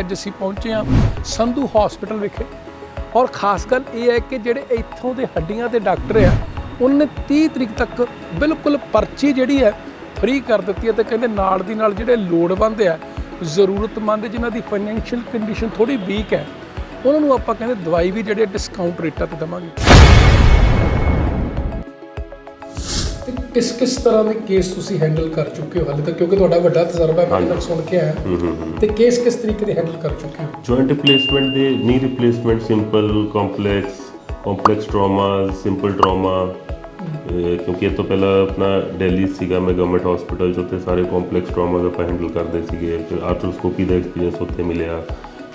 ਅੱਜ ਅਸੀਂ ਪਹੁੰਚੇ ਹਾਂ ਸੰਧੂ ਹਸਪੀਟਲ ਵਿਖੇ। ਔਰ ਖਾਸ ਗੱਲ ਇਹ ਹੈ ਕਿ ਜਿਹੜੇ ਇੱਥੋਂ ਦੇ ਹੱਡੀਆਂ ਦੇ ਡਾਕਟਰ ਆ, ਉਹਨੇ ਨੇ 30 ਤਰੀਕ ਤੱਕ ਬਿਲਕੁਲ ਪਰਚੀ ਜਿਹੜੀ ਹੈ ਫ੍ਰੀ ਕਰ ਦਿੱਤੀ ਹੈ ਤੇ ਕਹਿੰਦੇ ਨਾਲ ਦੀ ਨਾਲ ਜਿਹੜੇ ਲੋੜਵੰਦ ਆ, ਜ਼ਰੂਰਤਮੰਦ ਜਿਨ੍ਹਾਂ ਦੀ ਫਾਈਨੈਂਸ਼ੀਅਲ ਕੰਡੀਸ਼ਨ ਥੋੜੀ ਵੀਕ ਹੈ, ਉਹਨਾਂ ਨੂੰ ਆਪਾਂ ਕਹਿੰਦੇ ਦਵਾਈ ਵੀ ਜਿਹੜੇ ਡਿਸਕਾਊਂਟ ਰੇਟਾਂ ਤੇ ਦੇਵਾਂਗੇ। ਤੇ ਕਿਸ ਕਿਸ ਤਰ੍ਹਾਂ ਦੇ ਕੇਸ ਤੁਸੀਂ ਹੈਂਡਲ ਕਰ ਚੁੱਕੇ ਹੋ ਹਾਲੇ ਤੱਕ? ਕਿਉਂਕਿ ਤੁਹਾਡਾ ਵੱਡਾ ਤਜਰਬਾ ਹੈ ਮੈਂ ਸੁਣ ਕੇ ਆਇਆ। ਤੇ ਕੇਸ ਕਿਸ ਤਰੀਕੇ ਦੇ ਹੈਂਡਲ ਕਰ ਚੁੱਕੇ ਹੋ? ਜੁਆਇੰਟ ਰਿਪਲੇਸਮੈਂਟ ਦੇ knee replacement simple complex complex trauma simple trauma ਕਿਉਂਕਿ ਇਹ ਤੋਂ ਪਹਿਲਾਂ ਆਪਣਾ ਦਿੱਲੀ ਸੀਗਾ ਮੈਂ ਗਵਰਨਮੈਂਟ ਹਸਪੀਟਲ ਚ ਉੱਥੇ ਸਾਰੇ ਕੰਪਲੈਕਸ ਟਰਾਮਾ ਦਾ ਆਪਾਂ ਹੈਂਡਲ ਕਰਦੇ ਸੀਗੇ। ਫਿਰ ਆਰਥਰੋਸਕੋਪੀ ਦਾ ਐਕਸਪੀਰੀਅੰਸ ਉੱਥੇ ਮਿਲਿਆ।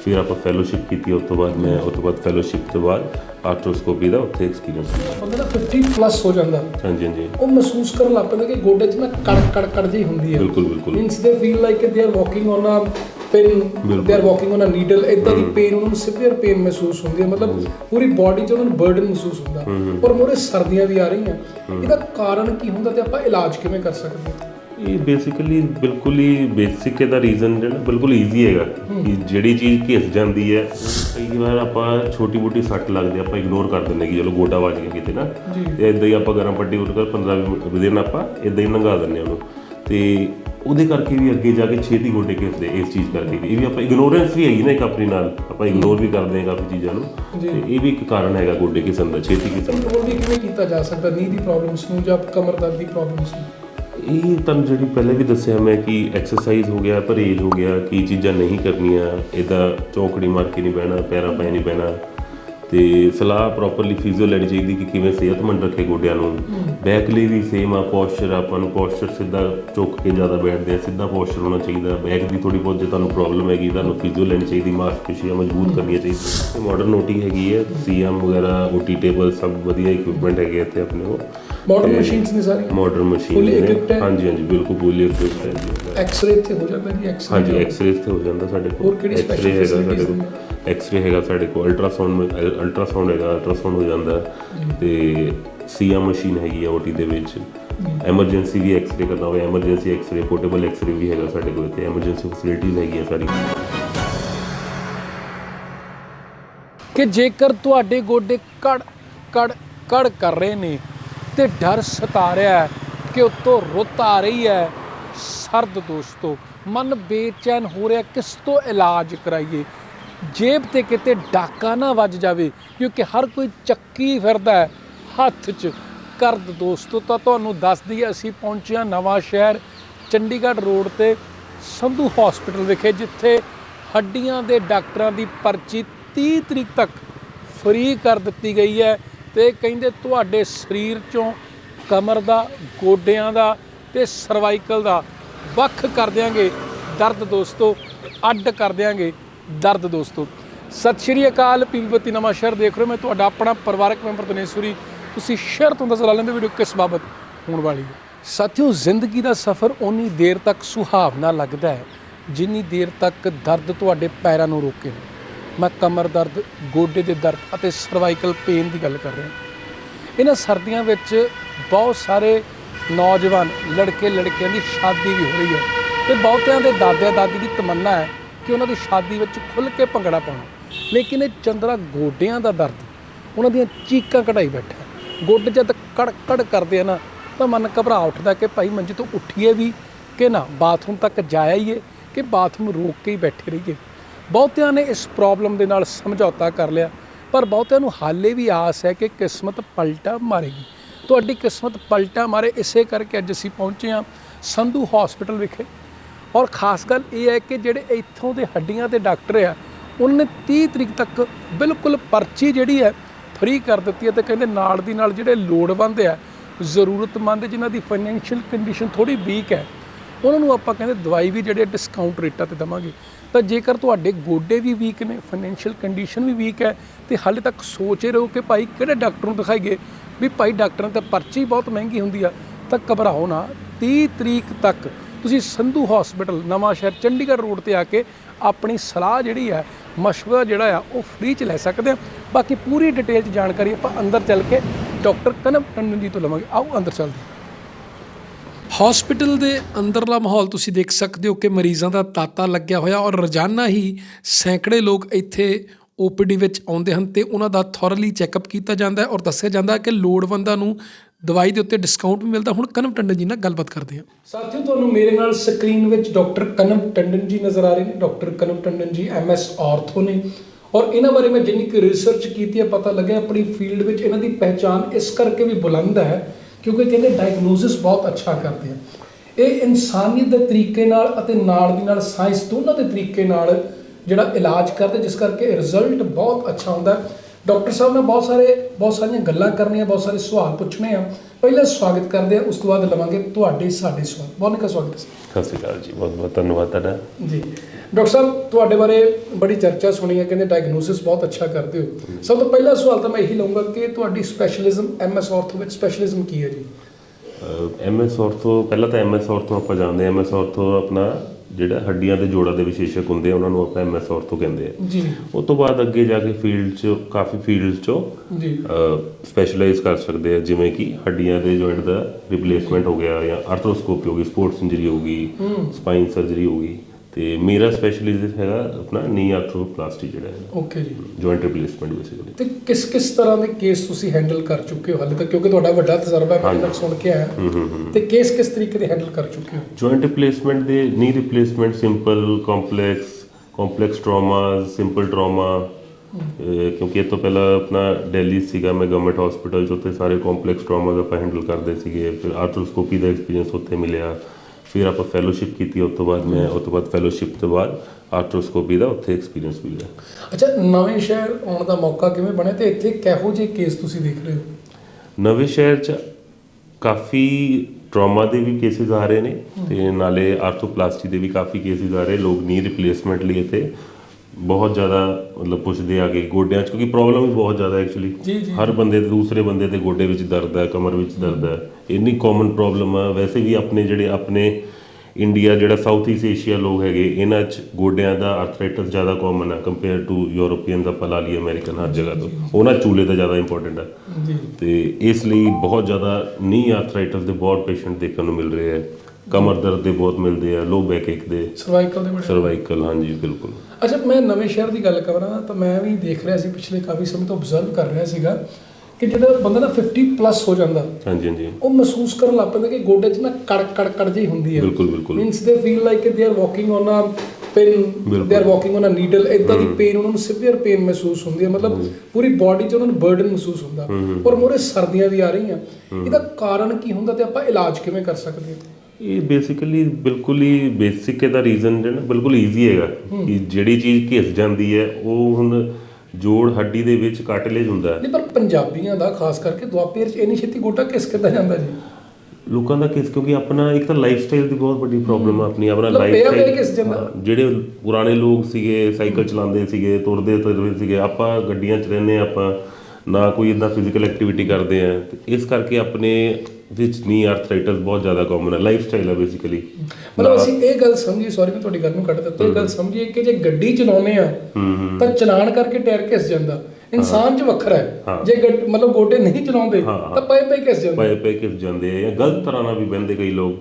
ਫਿਰ ਆਪਾਂ ਫੈਲੋਸ਼ਿਪ ਕੀਤੀ ਉਸ ਤੋਂ ਬਾਅਦ ਮੈਂ ਉਸ ਤੋਂ ਬਾਅਦ ਫੈਲੋਸ਼ਿਪ ਤੋਂ ਬਾਅਦ ਆਰਥਰੋਸਕੋਪੀ ਦਾ ਉੱਥੇ ਐਕਸਪੀਰੀਅੰਸ ਮਿਲਿਆ ਬੰਦੇ ਦਾ 50 ਪਲੱਸ ਹੋ ਜਾਂਦਾ। ਹਾਂਜੀ ਹਾਂਜੀ। ਉਹ ਮਹਿਸੂਸ ਕਰਨ ਲੱਗ ਪੈਂਦਾ ਕਿ ਗੋਡੇ 'ਚ ਨਾ ਕੜ ਕੜ ਕੜ ਜਿਹੀ ਹੁੰਦੀ ਹੈ। ਬਿਲਕੁਲ ਬਿਲਕੁਲ। Means they feel like they are walking on a pin they are walking on a needle ਇਦਾਂ ਦੀ ਪੇਨ ਉਹਨਾਂ ਨੂੰ ਸਿਵੀਅਰ ਪੇਨ ਮਹਿਸੂਸ ਹੁੰਦੀ ਹੈ। ਮਤਲਬ ਪੂਰੀ ਬਾਡੀ 'ਚ ਉਹਨਾਂ ਨੂੰ ਬਰਡਨ ਮਹਿਸੂਸ ਹੁੰਦਾ। ਔਰ ਮੋਰੇ ਸਰਦੀਆਂ ਵੀ ਆ ਰਹੀਆਂ। ਇਹਦਾ ਕਾਰਨ ਕੀ ਹੁੰਦਾ ਤੇ ਆਪਾਂ ਇਲਾਜ ਕਿਵੇਂ ਕਰ ਸਕਦੇ ਹਾਂ? ਇਹ ਬੇਸਿਕਲੀ ਬਿਲਕੁਲ ਹੀ ਬੇਸਿਕ ਇਹਦਾ ਰੀਜ਼ਨ ਜਿਹੜਾ ਬਿਲਕੁਲ ਈਜ਼ੀ ਹੈਗਾ ਕਿ ਜਿਹੜੀ ਚੀਜ਼ ਘਿਸ ਜਾਂਦੀ ਹੈ ਕਈ ਵਾਰ ਆਪਾਂ ਛੋਟੀ ਮੋਟੀ ਸੱਟ ਲੱਗਦੀ ਆਪਾਂ ਇਗਨੋਰ ਕਰ ਦਿੰਦੇ ਕਿ ਚਲੋ ਗੋਡਾ ਵੱਜ ਗਿਆ ਕਿਤੇ ਨਾ। ਤੇ ਇਦਾਂ ਹੀ ਆਪਾਂ ਗਰਮ ਪੱਟੀ ਕਰ 15 20 ਦਿਨ ਆਪਾਂ ਇਦਾਂ ਹੀ ਲੰਘਾ ਦਿੰਦੇ ਉਹਨੂੰ। ਤੇ ਉਹਦੇ ਕਰਕੇ ਵੀ ਅੱਗੇ ਜਾ ਕੇ ਛੇਤੀ ਗੋਡੇ ਘਿਸਦੇ ਇਸ ਚੀਜ਼ ਕਰਕੇ ਵੀ। ਇਹ ਵੀ ਆਪਾਂ ਇਗਨੋਰੈਂਸ ਵੀ ਹੈਗੀ ਨਾ ਇੱਕ ਆਪਣੀ ਨਾਲ। ਆਪਾਂ ਇਗਨੋਰ ਵੀ ਕਰਦੇ ਹਾਂ ਕਾਫੀ ਚੀਜ਼ਾਂ ਨੂੰ। ਤੇ ਇਹ ਵੀ ਇੱਕ ਕਾਰਨ ਹੈਗਾ ਗੋਡੇ ਘਿਸਣ ਦਾ ਛੇਤੀ ਘਿਸਣ ਦਾ। ਕੰਟਰੋਲ ਵੀ ਕਿਵੇਂ ਕੀਤਾ ਜਾ ਸਕਦਾ ਨੀ ਦੀ ਪ੍ਰੋਬਲਮਸ ਨੂੰ ਜਾਂ ਕਮਰ ਦਰਦ ਦੀ ਪ੍ਰੋਬਲਮਸ ਨੂੰ? ਇਹ ਤੁਹਾਨੂੰ ਜਿਹੜੀ ਪਹਿਲੇ ਵੀ ਦੱਸਿਆ ਮੈਂ ਕਿ ਐਕਸਰਸਾਈਜ਼ ਹੋ ਗਿਆ ਪਰਹੇਜ਼ ਹੋ ਗਿਆ ਕੀ ਚੀਜ਼ਾਂ ਨਹੀਂ ਕਰਨੀਆਂ ਇਹਦਾ ਚੌਕੜੀ ਮਾਰ ਕੇ ਨਹੀਂ ਬਹਿਣਾ ਪੈਰਾਂ ਪੈ ਨਹੀਂ ਬਹਿਣਾ ਤੇ ਸਲਾਹ ਪ੍ਰੋਪਰਲੀ ਫਿਜ਼ੀਓ ਲੈਣੀ ਚਾਹੀਦੀ ਕਿ ਕਿਵੇਂ ਸਿਹਤਮੰਦ ਰੱਖੇ ਗੋਡਿਆਂ ਨੂੰ। ਬੈਕ ਲਈ ਵੀ ਸੇਮ ਆ ਪੋਸਚਰ ਆਪਾਂ ਨੂੰ ਪੋਸਚਰ ਸਿੱਧਾ ਝੁੱਕ ਕੇ ਜ਼ਿਆਦਾ ਬੈਠਦੇ ਆ ਸਿੱਧਾ ਪੋਸਚਰ ਹੋਣਾ ਚਾਹੀਦਾ ਬੈਕ ਦੀ ਥੋੜੀ ਬਹੁਤ ਜੇ ਤੁਹਾਨੂੰ ਪ੍ਰੋਬਲਮ ਹੈਗੀ ਤੁਹਾਨੂੰ ਫਿਜ਼ੀਓ ਲੈਣੀ ਚਾਹੀਦੀ ਮਾਸਪੇਸ਼ੀਆਂ ਮਜ਼ਬੂਤ ਕਰਨੀਆਂ ਚਾਹੀਦੀਆਂ। ਮਾਡਰਨ ਓਟੀ ਹੈਗੀ ਹੈ ਸੀਐਮ ਵਗੈਰਾ ਓਟੀ ਟੇਬਲ ਸਭ ਵਧੀਆ ਇਕਵਿਪਮੈਂਟ ਹੈਗੇ ਇੱਥੇ ਆਪਣੇ ਕੋਲ। ਮਾਡਰਨ ਮਸ਼ੀਨਸ ਨੇ ਸਾਰੀ ਮਾਡਰਨ ਮਸ਼ੀਨ Fully equipped ਹੈ? ਹਾਂਜੀ ਹਾਂਜੀ ਬਿਲਕੁਲ ਫੁੱਲੀ equipped ਹੈ ਜੀ। ਐਕਸ-ਰੇ ਇੱਥੇ ਹੋ ਜਾਂਦਾ ਜੀ ਐਕਸ-ਰੇ ਹਾਂਜੀ ਐਕਸ-ਰੇ ਤੇ ਹੋ ਜਾਂਦਾ ਸਾਡੇ ਕੋਲ। ਹੋਰ ਕਿਹੜੀ special X-ray ਹੈਗਾ ਸਾਡੇ facilities ਕੋਲ। ਐਕਸ-ਰੇ ਹੈਗਾ ਸਾਡੇ ਕੋਲ ਅਲਟਰਾਸਾਊਂਡ ਅਲਟਰਾਸਾਊਂਡ ਹੈਗਾ ਅਲਟਰਾਸਾਊਂਡ ਹੋ ਜਾਂਦਾ। ਤੇ ਸੀਐਮ ਮਸ਼ੀਨ ਹੈਗੀ ਹੈ ਓਟੀ ਦੇ ਵਿੱਚ। ਐਮਰਜੈਂਸੀ ਵੀ ਐਕਸ-ਰੇ ਕਰਨਾ ਹੋਵੇ ਐਮਰਜੈਂਸੀ ਐਕਸ-ਰੇ ਪੋਰਟੇਬਲ ਐਕਸ-ਰੇ ਵੀ ਹੈਗਾ ਸਾਡੇ ਕੋਲ ਤੇ ਐਮਰਜੈਂਸੀ ਫੈਸਿਲਿਟੀਜ਼ ਹੈਗੀਆਂ ਸਾਰੀ। ਕਿ ਜੇਕਰ ਤੁਹਾਡੇ ਗੋਡੇ ਕੜ ਕੜ ਕੜ ਕਰ ਰਹੇ ਨੇ ਤੇ ਡਰ ਸਤਾ ਰਿਹਾ ਹੈ ਕਿ ਉੱਤੋਂ ਰੁੱਤ ਆ ਰਹੀ ਹੈ। ਸਰਦ ਦੋਸਤੋ, ਮਨ ਬੇਚੈਨ ਹੋ ਰਿਹਾ ਕਿਸ ਤੋਂ ਇਲਾਜ ਕਰਾਈਏ? ਜੇਬ ਤੇ ਕਿਤੇ ਡਾਕਾ ਨਾ ਵੱਜ ਜਾਵੇ, ਕਿਉਂਕਿ ਹਰ ਕੋਈ ਚੱਕੀ ਫਿਰਦਾ ਹੈ ਹੱਥ 'ਚ। ਕਰਦ ਦੋਸਤੋ, ਤਾਂ ਤੁਹਾਨੂੰ ਦੱਸ ਦਈਏ, ਅਸੀਂ ਪਹੁੰਚਿਆ ਹਾਂ ਨਵਾਂ ਸ਼ਹਿਰ, ਚੰਡੀਗੜ੍ਹ ਰੋਡ ਤੇ ਸੰਧੂ ਹਸਪੀਟਲ ਵਿਖੇ, ਜਿੱਥੇ ਹੱਡੀਆਂ ਦੇ ਡਾਕਟਰਾਂ ਦੀ ਪਰਚੀ 30 ਤਰੀਕ ਤੱਕ ਫ੍ਰੀ ਕਰ ਦਿੱਤੀ ਗਈ ਹੈ। ਤੇ ਕਹਿੰਦੇ ਤੁਹਾਡੇ ਸਰੀਰ ਚੋਂ ਕਮਰ ਦਾ, ਗੋਡਿਆਂ ਦਾ ਤੇ ਸਰਵਾਈਕਲ ਦਾ ਵੱਖ ਕਰ ਦਿਆਂਗੇ। ਦਰਦ ਦੋਸਤੋ, ਅੱਡ ਕਰ ਦਿਆਂਗੇ। ਦਰਦ ਦੋਸਤੋ। ਸਤਿ ਸ਼੍ਰੀ ਅਕਾਲ ਪੀਪਤੀ ਨਵਾਂ ਸ਼ਹਿਰ ਦੇਖ ਰਹੇ ਹੋ। ਮੈਂ ਤੁਹਾਡਾ ਆਪਣਾ ਪਰਿਵਾਰਕ ਮੈਂਬਰ ਤਨੇਸ਼ਵਰੀ ਤੁਸੀਂ ਸ਼ੇਅਰ ਤੋਂ ਦੱਸ ਲਾ ਲੈਂਦੇ ਵੀਡੀਓ ਕਿਸ ਬਾਬਤ ਹੋਣ ਵਾਲੀ ਹੈ। ਸਾਥੀਓ, ਜ਼ਿੰਦਗੀ ਦਾ ਸਫ਼ਰ ਉਨੀ ਦੇਰ ਤੱਕ ਸੁਹਾਵਣਾ ਲੱਗਦਾ ਹੈ, ਜਿੰਨੀ ਦੇਰ ਤੱਕ ਦਰਦ ਤੁਹਾਡੇ ਪੈਰਾਂ ਨੂੰ ਰੋਕੇ। ਮੈਂ ਕਮਰ ਦਰਦ, ਗੋਡੇ ਦੇ ਦਰਦ ਅਤੇ ਸਰਵਾਈਕਲ ਪੇਨ ਦੀ ਗੱਲ ਕਰ ਰਿਹਾ। ਇਹਨਾਂ ਸਰਦੀਆਂ ਵਿੱਚ ਬਹੁਤ ਸਾਰੇ ਨੌਜਵਾਨ ਲੜਕੇ ਲੜਕੀਆਂ ਦੀ ਸ਼ਾਦੀ ਵੀ ਹੋ ਰਹੀ ਹੈ ਤੇ ਬਹੁਤਿਆਂ ਦੇ ਦਾਦਿਆਂ ਦਾਦੀ ਦੀ ਤਮੰਨਾ ਹੈ ਕਿ ਉਹਨਾਂ ਦੀ ਸ਼ਾਦੀ ਵਿੱਚ ਖੁੱਲ੍ਹ ਕੇ ਭੰਗੜਾ ਪਾਉਣਾ। ਲੇਕਿਨ ਇਹ ਚੰਦਰਾ ਗੋਡਿਆਂ ਦਾ ਦਰਦ, ਉਹਨਾਂ ਦੀਆਂ ਚੀਕਾਂ ਕਢਾਈ ਬੈਠਾ ਗੋਡੇ ਜਦ ਕੜ ਕੜ ਕਰਦੇ ਆ ਨਾ, ਤਾਂ ਮਨ ਘਬਰਾ ਉੱਠਦਾ ਕਿ ਭਾਈ ਮੰਜੇ ਤੋਂ ਉੱਠੀਏ ਵੀ ਕਿ ਨਾ, ਬਾਥਰੂਮ ਤੱਕ ਜਾਇਆ ਹੀ ਏ ਕਿ ਬਾਥਰੂਮ ਰੋਕ ਕੇ ਹੀ ਬੈਠੇ ਰਹੀਏ। ਬਹੁਤਿਆਂ ਨੇ ਇਸ ਪ੍ਰੋਬਲਮ ਦੇ ਨਾਲ ਸਮਝੌਤਾ ਕਰ ਲਿਆ, ਪਰ ਬਹੁਤਿਆਂ ਨੂੰ ਹਾਲੇ ਵੀ ਆਸ ਹੈ ਕਿ ਕਿਸਮਤ ਪਲਟਾ ਮਾਰੇਗੀ। ਤੁਹਾਡੀ ਕਿਸਮਤ ਪਲਟਾ ਮਾਰੇ, ਇਸੇ ਕਰਕੇ ਅੱਜ ਅਸੀਂ ਪਹੁੰਚੇ ਹਾਂ ਸੰਧੂ ਹਸਪੀਟਲ ਵਿਖੇ। ਔਰ ਖਾਸ ਗੱਲ ਇਹ ਹੈ ਕਿ ਜਿਹੜੇ ਇੱਥੋਂ ਦੇ ਹੱਡੀਆਂ ਦੇ ਡਾਕਟਰ ਆ, ਉਹਨੇ ਨੇ 30 ਤਰੀਕ ਤੱਕ ਬਿਲਕੁਲ ਪਰਚੀ ਜਿਹੜੀ ਹੈ ਫ੍ਰੀ ਕਰ ਦਿੱਤੀ ਹੈ ਤੇ ਕਹਿੰਦੇ ਨਾਲ ਦੀ ਨਾਲ ਜਿਹੜੇ ਲੋੜਵੰਦ ਆ, ਜ਼ਰੂਰਤਮੰਦ ਜਿਨ੍ਹਾਂ ਦੀ ਫਾਈਨੈਂਸ਼ੀਅਲ ਕੰਡੀਸ਼ਨ ਥੋੜੀ ਵੀਕ ਹੈ, ਉਹਨਾਂ ਨੂੰ ਆਪਾਂ ਕਹਿੰਦੇ ਦਵਾਈ ਵੀ ਜਿਹੜੇ ਡਿਸਕਾਊਂਟ ਰੇਟਾਂ ਤੇ ਦਵਾਂਗੇ। ਤਾਂ ਜੇਕਰ ਤੁਹਾਡੇ ਗੋਡੇ ਵੀ ਵੀਕ ਨੇ ਫਾਈਨੈਂਸ਼ੀਅਲ ਕੰਡੀਸ਼ਨ ਵੀ ਵੀਕ ਹੈ, ਤੇ ਹਾਲੇ ਤੱਕ ਸੋਚ ਹੀ ਰਹੋ ਕਿ ਭਾਈ ਕਿਹੜੇ ਡਾਕਟਰ ਨੂੰ ਦਿਖਾਈਏ, ਵੀ ਭਾਈ ਡਾਕਟਰਾਂ ਤੇ ਪਰਚੀ ਬਹੁਤ ਮਹਿੰਗੀ ਹੁੰਦੀ ਆ, ਤਾਂ ਘਬਰਾਓ ਨਾ। 30 ਤਰੀਕ ਤੱਕ ਤੁਸੀਂ ਸੰਧੂ ਹਸਪੀਟਲ ਨਵਾਂ ਸ਼ਹਿਰ ਚੰਡੀਗੜ੍ਹ ਰੋਡ ਤੇ ਆ ਕੇ ਆਪਣੀ ਸਲਾਹ ਜਿਹੜੀ ਹੈ, ਮਸ਼ਵਰਾ ਜਿਹੜਾ ਆ, ਉਹ ਫ੍ਰੀ ਚ ਲੈ ਸਕਦੇ ਆ। ਬਾਕੀ ਪੂਰੀ ਡਿਟੇਲ ਚ ਜਾਣਕਾਰੀ ਆਪਾਂ ਅੰਦਰ ਚੱਲ ਕੇ ਡਾਕਟਰ ਕਨਮ ਟੰਡਨ ਜੀ ਤੋਂ ਲਵਾਂਗੇ। ਆਓ ਅੰਦਰ ਚੱਲਦੇ ਹਸਪੀਟਲ ਦੇ ਅੰਦਰਲਾ ਮਾਹੌਲ ਤੁਸੀਂ ਦੇਖ ਸਕਦੇ ਹੋ ਕਿ ਮਰੀਜ਼ਾਂ ਦਾ ਤਾਤਾ ਲੱਗਿਆ ਹੋਇਆ ਔਰ ਰੋਜ਼ਾਨਾ ਹੀ ਸੈਂਕੜੇ ਲੋਕ ਇੱਥੇ ਓਪੀਡੀ ਵਿੱਚ ਆਉਂਦੇ ਹਨ ਤੇ ਉਹਨਾਂ ਦਾ ਥੋਰਲੀ ਚੈੱਕਅਪ ਕੀਤਾ ਜਾਂਦਾ ਹੈ ਔਰ ਦੱਸਿਆ ਜਾਂਦਾ ਹੈ ਕਿ ਲੋੜਵੰਦਾਂ ਨੂੰ ਦਵਾਈ ਦੇ ਉੱਤੇ ਡਿਸਕਾਊਂਟ ਵੀ ਮਿਲਦਾ। ਹੁਣ ਕਨਮ ਟੰਡਨ ਜੀ ਨਾਲ ਗੱਲਬਾਤ ਕਰਦੇ ਹਾਂ। ਸਾਥੀਓ, ਤੁਹਾਨੂੰ ਮੇਰੇ ਨਾਲ ਸਕਰੀਨ ਵਿੱਚ ਡਾਕਟਰ ਕਨਮ ਟੰਡਨ ਜੀ ਨਜ਼ਰ ਆ ਰਹੇ ਨੇ। ਡਾਕਟਰ ਕਨਮ ਟੰਡਨ ਜੀ ਐਮਐਸ ਔਰਥੋ ਨੇ। ਔਰ ਇਹਨਾਂ ਬਾਰੇ ਮੈਂ ਜਿੰਨੀ ਕੁ ਰਿਸਰਚ ਕੀਤੀ ਹੈ, ਪਤਾ ਲੱਗਿਆ ਆਪਣੀ ਫੀਲਡ ਵਿੱਚ ਇਹਨਾਂ ਦੀ ਪਹਿਚਾਨ ਇਸ ਕਰਕੇ ਵੀ ਬੁਲੰਦ ਹੈ ਕਿਉਂਕਿ ਕਹਿੰਦੇ ਡਾਇਗਨੋਸਿਸ ਬਹੁਤ ਅੱਛਾ ਕਰਦੇ ਆ। ਇਹ ਇਨਸਾਨੀਅਤ ਦੇ ਤਰੀਕੇ ਨਾਲ ਅਤੇ ਨਾਲ ਦੀ ਨਾਲ ਸਾਇੰਸ ਦੋਨਾਂ ਦੇ ਤਰੀਕੇ ਨਾਲ ਜਿਹੜਾ ਇਲਾਜ ਕਰਦੇ, ਜਿਸ ਕਰਕੇ ਰਿਜ਼ਲਟ ਬਹੁਤ ਅੱਛਾ ਹੁੰਦਾ। ਡਾਕਟਰ ਸਾਹਿਬ ਨੇ ਬਹੁਤ ਸਾਰੇ ਬਹੁਤ ਸਾਰੀਆਂ ਗੱਲਾਂ ਕਰਨੀਆਂ ਬਹੁਤ ਸਾਰੇ ਸਵਾਲ ਪੁੱਛਣੇ ਆ। ਪਹਿਲਾਂ ਸਵਾਗਤ ਕਰਦੇ ਆ ਉਸ ਤੋਂ ਬਾਅਦ ਲਵਾਂਗੇ ਤੁਹਾਡੇ ਸਾਡੇ ਸਵਾਲ। ਬਹੁਤ ਨਿੱਘਾ ਸਵਾਗਤ ਸਤਿ ਸ਼੍ਰੀ ਅਕਾਲ ਜੀ ਬਹੁਤ ਬਹੁਤ ਧੰਨਵਾਦ ਤੁਹਾਡਾ। ਜੀ। ਡਾਕਟਰ ਸਾਹਿਬ ਤੁਹਾਡੇ ਬਾਰੇ ਬੜੀ ਚਰਚਾ ਸੁਣੀ ਹੈ ਕਹਿੰਦੇ ਡਾਇਗਨੋਸਿਸ ਬਹੁਤ ਅੱਛਾ ਕਰਦੇ ਹੋ। ਸਭ ਤੋਂ ਪਹਿਲਾ ਸਵਾਲ ਤਾਂ ਮੈਂ ਇਹੀ ਲਵਾਂਗਾ ਕਿ ਤੁਹਾਡੀ ਸਪੈਸ਼ਲਿਜ਼ਮ ਐਮਐਸ ਆਰਥੋ ਵਿੱਚ ਸਪੈਸ਼ਲਿਜ਼ਮ ਕੀ ਹੈ ਜੀ? ਐਮਐਸ ਆਰਥੋ ਪਹਿਲਾਂ ਤਾਂ ਐਮਐਸ ਆਰਥੋ ਆਪਾਂ ਜਾਣਦੇ ਐਮਐਸ ਆਰਥੋ ਆਪਣਾ ਜਿਹੜਾ ਹੱਡੀਆਂ ਦੇ ਜੋੜਾਂ ਦੇ ਵਿਸ਼ੇਸ਼ਕ ਹੁੰਦੇ ਆ ਉਹਨਾਂ ਨੂੰ ਆਪਾਂ ਐਮਐਸ ਆਰਥੋ ਕਹਿੰਦੇ ਆ। ਜੀ। ਉਸ ਤੋਂ ਬਾਅਦ ਅੱਗੇ ਜਾ ਕੇ ਫੀਲਡ 'ਚ ਕਾਫੀ ਫੀਲਡ 'ਚੋਂ ਜੀ। ਸਪੈਸ਼ਲਾਈਜ਼ ਕਰ ਸਕਦੇ ਆ ਜਿਵੇਂ ਕਿ ਹੱਡੀਆਂ ਦੇ ਜੁਆਇੰਟ ਦਾ ਰਿਪਲੇਸਮੈਂਟ ਹੋ ਗਿਆ ਜਾਂ ਆਰਥਰੋਸਕੋਪੀ ਹੋ ਗਈ ਸਪੋਰਟਸ ਇੰਜਰੀ ਹੋ ਗਈ ਸਪਾਈਨ ਸਰਜਰੀ ਹੋ ਗਈ। ਤੇ ਮੇਰਾ ਸਪੈਸ਼ਲਿਜ਼ਮ ਹੈਗਾ ਆਪਣਾ ਨੀ ਆਰਥਰੋਪਲਾਸਟੀ ਜਿਹੜਾ ਹੈ ਓਕੇ ਜੀ। ਜੁਆਇੰਟ ਰਿਪਲੇਸਮੈਂਟ ਬੇਸਿਕਲੀ ਤੇ ਕਿਸ ਕਿਸ ਤਰ੍ਹਾਂ ਦੇ ਕੇਸ ਤੁਸੀਂ ਹੈਂਡਲ ਕਰ ਚੁੱਕੇ ਹੋ ਹਾਲੇ ਤੱਕ? ਕਿਉਂਕਿ ਤੁਹਾਡਾ ਵੱਡਾ ਤਜਰਬਾ ਹੈ ਮੈਂ ਸੁਣ ਕੇ ਆਇਆ। ਤੇ ਕੇਸ ਕਿਸ ਤਰੀਕੇ ਦੇ ਹੈਂਡਲ ਕਰ ਚੁੱਕੇ ਹੋ? ਜੁਆਇੰਟ ਰਿਪਲੇਸਮੈਂਟ ਦੇ knee replacement simple complex complex traumas simple trauma ਕਿਉਂਕਿ ਇਹ ਤੋਂ ਪਹਿਲਾਂ ਆਪਣਾ ਦਿੱਲੀ ਸੀਗਾ ਮੈਂ ਗਵਰਨਮੈਂਟ ਹਸਪੀਟਲ ਚ ਉੱਥੇ ਸਾਰੇ ਕੰਪਲੈਕਸ ਟਰਾਮਾ ਆਪਾਂ ਹੈਂਡਲ ਕਰਦੇ ਸੀਗੇ। ਫਿਰ ਆਰਥਰੋਸਕੋਪੀ ਦਾ ਐਕਸਪੀਰੀਅੰਸ ਉੱਥੇ ਮਿਲਿਆ। ਫਿਰ ਆਪਾਂ ਫੈਲੋਸ਼ਿਪ ਕੀਤੀ ਉਸ ਤੋਂ ਬਾਅਦ ਮੈਂ ਉਸ ਤੋਂ ਬਾਅਦ ਫੈਲੋਸ਼ਿਪ ਤੋਂ ਬਾਅਦ ਆਰਥਰੋਸਕੋਪੀ ਦਾ ਉੱਥੇ ਐਕਸਪੀਰੀਅੰਸ ਮਿਲਿਆ। ਅੱਛਾ ਨਵੇਂ ਸ਼ਹਿਰ ਆਉਣ ਦਾ ਮੌਕਾ ਕਿਵੇਂ ਬਣਿਆ ਤੇ ਇੱਥੇ ਕਿਹੋ ਜਿਹੇ ਕੇਸ ਤੁਸੀਂ ਦੇਖ ਰਹੇ ਹੋ? ਨਵੇਂ ਸ਼ਹਿਰ ਚ ਕਾਫੀ ਟਰਾਮਾ ਦੇ ਵੀ ਕੇਸਿਸ ਆ ਰਹੇ ਨੇ ਤੇ ਨਾਲੇ ਆਰਥੋਪਲਾਸਟੀ ਦੇ ਵੀ ਕਾਫੀ ਕੇਸਿਸ ਆ ਰਹੇ ਲੋਕ ਨੀ ਰਿਪਲੇਸਮੈਂਟ ਲਈ ਇੱਥੇ ਬਹੁਤ ਜ਼ਿਆਦਾ ਮਤਲਬ ਪੁੱਛਦੇ ਆ ਕਿ ਗੋਡਿਆਂ 'ਚ ਕਿਉਂਕਿ ਪ੍ਰੋਬਲਮ ਵੀ ਬਹੁਤ ਜ਼ਿਆਦਾ ਐਕਚੁਅਲੀ। ਹਰ ਬੰਦੇ ਦੇ ਦੂਸਰੇ ਬੰਦੇ ਦੇ ਗੋਡੇ ਵਿੱਚ ਦਰਦ ਹੈ ਕਮਰ ਵਿੱਚ ਦਰਦ ਹੈ। ਇੰਨੀ ਕਾਮਨ ਪ੍ਰੋਬਲਮ ਆ। ਵੈਸੇ ਵੀ ਆਪਣੇ ਜਿਹੜੇ ਆਪਣੇ ਇੰਡੀਆ ਜਿਹੜਾ ਸਾਊਥ ਈਸਟ ਏਸ਼ੀਆ ਲੋਕ ਹੈਗੇ ਇਹਨਾਂ 'ਚ ਗੋਡਿਆਂ ਦਾ ਆਰਥਰਾਈਟਸ ਜ਼ਿਆਦਾ ਕਾਮਨ ਹੈ ਕੰਪੇਅਰ ਟੂ ਯੂਰੋਪੀਅਨ ਦਾ ਪਲਾ ਲਈ ਅਮਰੀਕਨ ਹਰ ਜਗ੍ਹਾ ਤੋਂ। ਉਹਨਾਂ ਚੂਲੇ ਦਾ ਜ਼ਿਆਦਾ ਇੰਪੋਰਟੈਂਟ ਜੀ। ਤੇ ਇਸ ਲਈ ਬਹੁਤ ਜ਼ਿਆਦਾ ਨੀ ਆਰਥਰਾਈਟਸ ਦੇ ਬਹੁਤ ਪੇਸ਼ੈਂਟ ਦੇਖਣ ਨੂੰ ਮਿਲ ਰਹੇ ਹੈ ਕਮਰ ਦਰਦ ਦੇ ਬਹੁਤ ਮਿਲਦੇ ਆ ਲੋ ਬੈਕ ਇੱਕ ਦੇ। ਸਰਵਾਈਕਲ ਦੇ ਬੜੇ। ਸਰਵਾਈਕਲ ਹਾਂਜੀ ਬਿਲਕੁਲ। ਅੱਛਾ ਮੈਂ ਨਵੇਂ ਸ਼ਹਿਰ ਦੀ ਗੱਲ ਕਰਾਂ ਤਾਂ ਮੈਂ ਵੀ ਦੇਖ ਰਿਹਾ ਸੀ ਪਿਛਲੇ ਕਾਫੀ ਸਮੇਂ ਤੋਂ ਅਬਜ਼ਰਵ ਕਰ ਰਿਹਾ ਸੀਗਾ ਕਿ ਜਿਹੜਾ ਬੰਦਾ ਨਾ 50 ਪਲੱਸ ਹੋ ਜਾਂਦਾ ਹਾਂਜੀ ਹਾਂਜੀ। ਉਹ ਮਹਿਸੂਸ ਕਰਨ ਲੱਗ ਪੈਂਦਾ ਕਿ ਗੋਡੇ 'ਚ ਨਾ ਕੜ ਕੜ ਕੜ ਜਿਹੀ ਹੁੰਦੀ ਹੈ। ਬਿਲਕੁਲ ਬਿਲਕੁਲ। Means they feel like they are walking on a pin they are walking on a needle ਇਦਾਂ ਦੀ ਪੇਨ ਉਹਨਾਂ ਨੂੰ ਸਿਵੀਅਰ ਪੇਨ ਮਹਿਸੂਸ ਹੁੰਦੀ ਹੈ। ਮਤਲਬ ਪੂਰੀ ਬਾਡੀ 'ਚ ਉਹਨਾਂ ਨੂੰ ਬਰਡਨ ਮਹਿਸੂਸ ਹੁੰਦਾ। ਔਰ ਮੋਰੇ ਸਰਦੀਆਂ ਵੀ ਆ ਰਹੀਆਂ। ਇਹਦਾ ਕਾਰਨ ਕੀ ਹੁੰਦਾ ਤੇ ਆਪਾਂ ਇਲਾਜ ਕਿਵੇਂ ਕਰ ਸਕਦੇ ਹਾਂ? ਇਹ ਬੇਸਿਕਲੀ ਬਿਲਕੁਲ ਹੀ ਬੇਸਿਕ ਇਹਦਾ ਰੀਜ਼ਨ ਜਿਹੜਾ ਨਾ ਬਿਲਕੁਲ ਈਜ਼ੀ ਹੈਗਾ। ਕਿ ਜਿਹੜੀ ਚੀਜ਼ ਘਿਸ ਜਾਂਦੀ ਹੈ ਉਹ ਹੁਣ ਜੋੜ ਹੱਡੀ ਦੇ ਵਿੱਚ ਕਾਟਲੇਜ ਹੁੰਦਾ ਹੈ। ਨਹੀਂ ਪਰ ਪੰਜਾਬੀਆਂ ਦਾ ਖਾਸ ਕਰਕੇ ਦੁਆਪੇ 'ਚ ਇੰਨੀ ਛੇਤੀ ਗੋਡਾ ਕਿਸ ਕਿੱਦਾਂ ਜਾਂਦਾ ਜੀ? ਲੋਕਾਂ ਦਾ ਕਿਸ ਕਿਉਂਕਿ ਆਪਣਾ ਇੱਕ ਤਾਂ ਲਾਈਫ ਸਟਾਈਲ ਦੀ ਬਹੁਤ ਵੱਡੀ ਪ੍ਰੋਬਲਮ ਆ ਆਪਣੀ ਆਪਣਾ ਲਾਈਫ ਜਾਂਦਾ। ਜਿਹੜੇ ਪੁਰਾਣੇ ਲੋਕ ਸੀਗੇ ਸਾਈਕਲ ਚਲਾਉਂਦੇ ਸੀਗੇ ਤੁਰਦੇ ਤੁਰਦੇ ਸੀਗੇ ਆਪਾਂ ਗੱਡੀਆਂ 'ਚ ਰਹਿੰਦੇ ਆਪਾਂ ਨਾ ਕੋਈ ਇਦਾਂ ਫਿਜ਼ੀਕਲ ਐਕਟੀਵਿਟੀ ਕਰਦੇ ਆ। ਇਸ ਕਰਕੇ ਆਪਣੇ ਵਿੱਚ ਨੀ ਆਰਥਰਾਈਟਸ ਬਹੁਤ ਜ਼ਿਆਦਾ ਕਾਮਨ ਹੈ ਲਾਈਫ ਸਟਾਈਲ ਹੈ ਬੇਸਿਕਲੀ ਮਤਲਬ ਅਸੀਂ ਇਹ ਗੱਲ ਸਮਝੀਏ ਸੌਰੀ ਮੈਂ ਤੁਹਾਡੀ ਗੱਲ ਨੂੰ ਕੱਟ ਦਿੱਤਾ ਇਹ ਗੱਲ ਸਮਝੀਏ ਕਿ ਜੇ ਗੱਡੀ ਚਲਾਉਨੇ ਆ ਤਾਂ ਚਲਾਨ ਕਰਕੇ ਟਾਇਰ ਘਿਸ ਜਾਂਦਾ। ਇਨਸਾਨ 'ਚ ਵੱਖਰਾ ਹੈ। ਜੇ ਮਤਲਬ ਗੋਡੇ ਨਹੀਂ ਚਲਾਉਂਦੇ। ਤਾਂ ਪਏ ਪਏ ਘਿਸ ਜਾਂਦਾ। ਪਏ ਪਏ ਕਿਸ ਜਾਂਦੇ ਜਾਂ ਗਲਤ ਤਰ੍ਹਾਂ ਨਾਲ ਵੀ ਬਹਿੰਦੇ ਕਈ ਲੋਕ।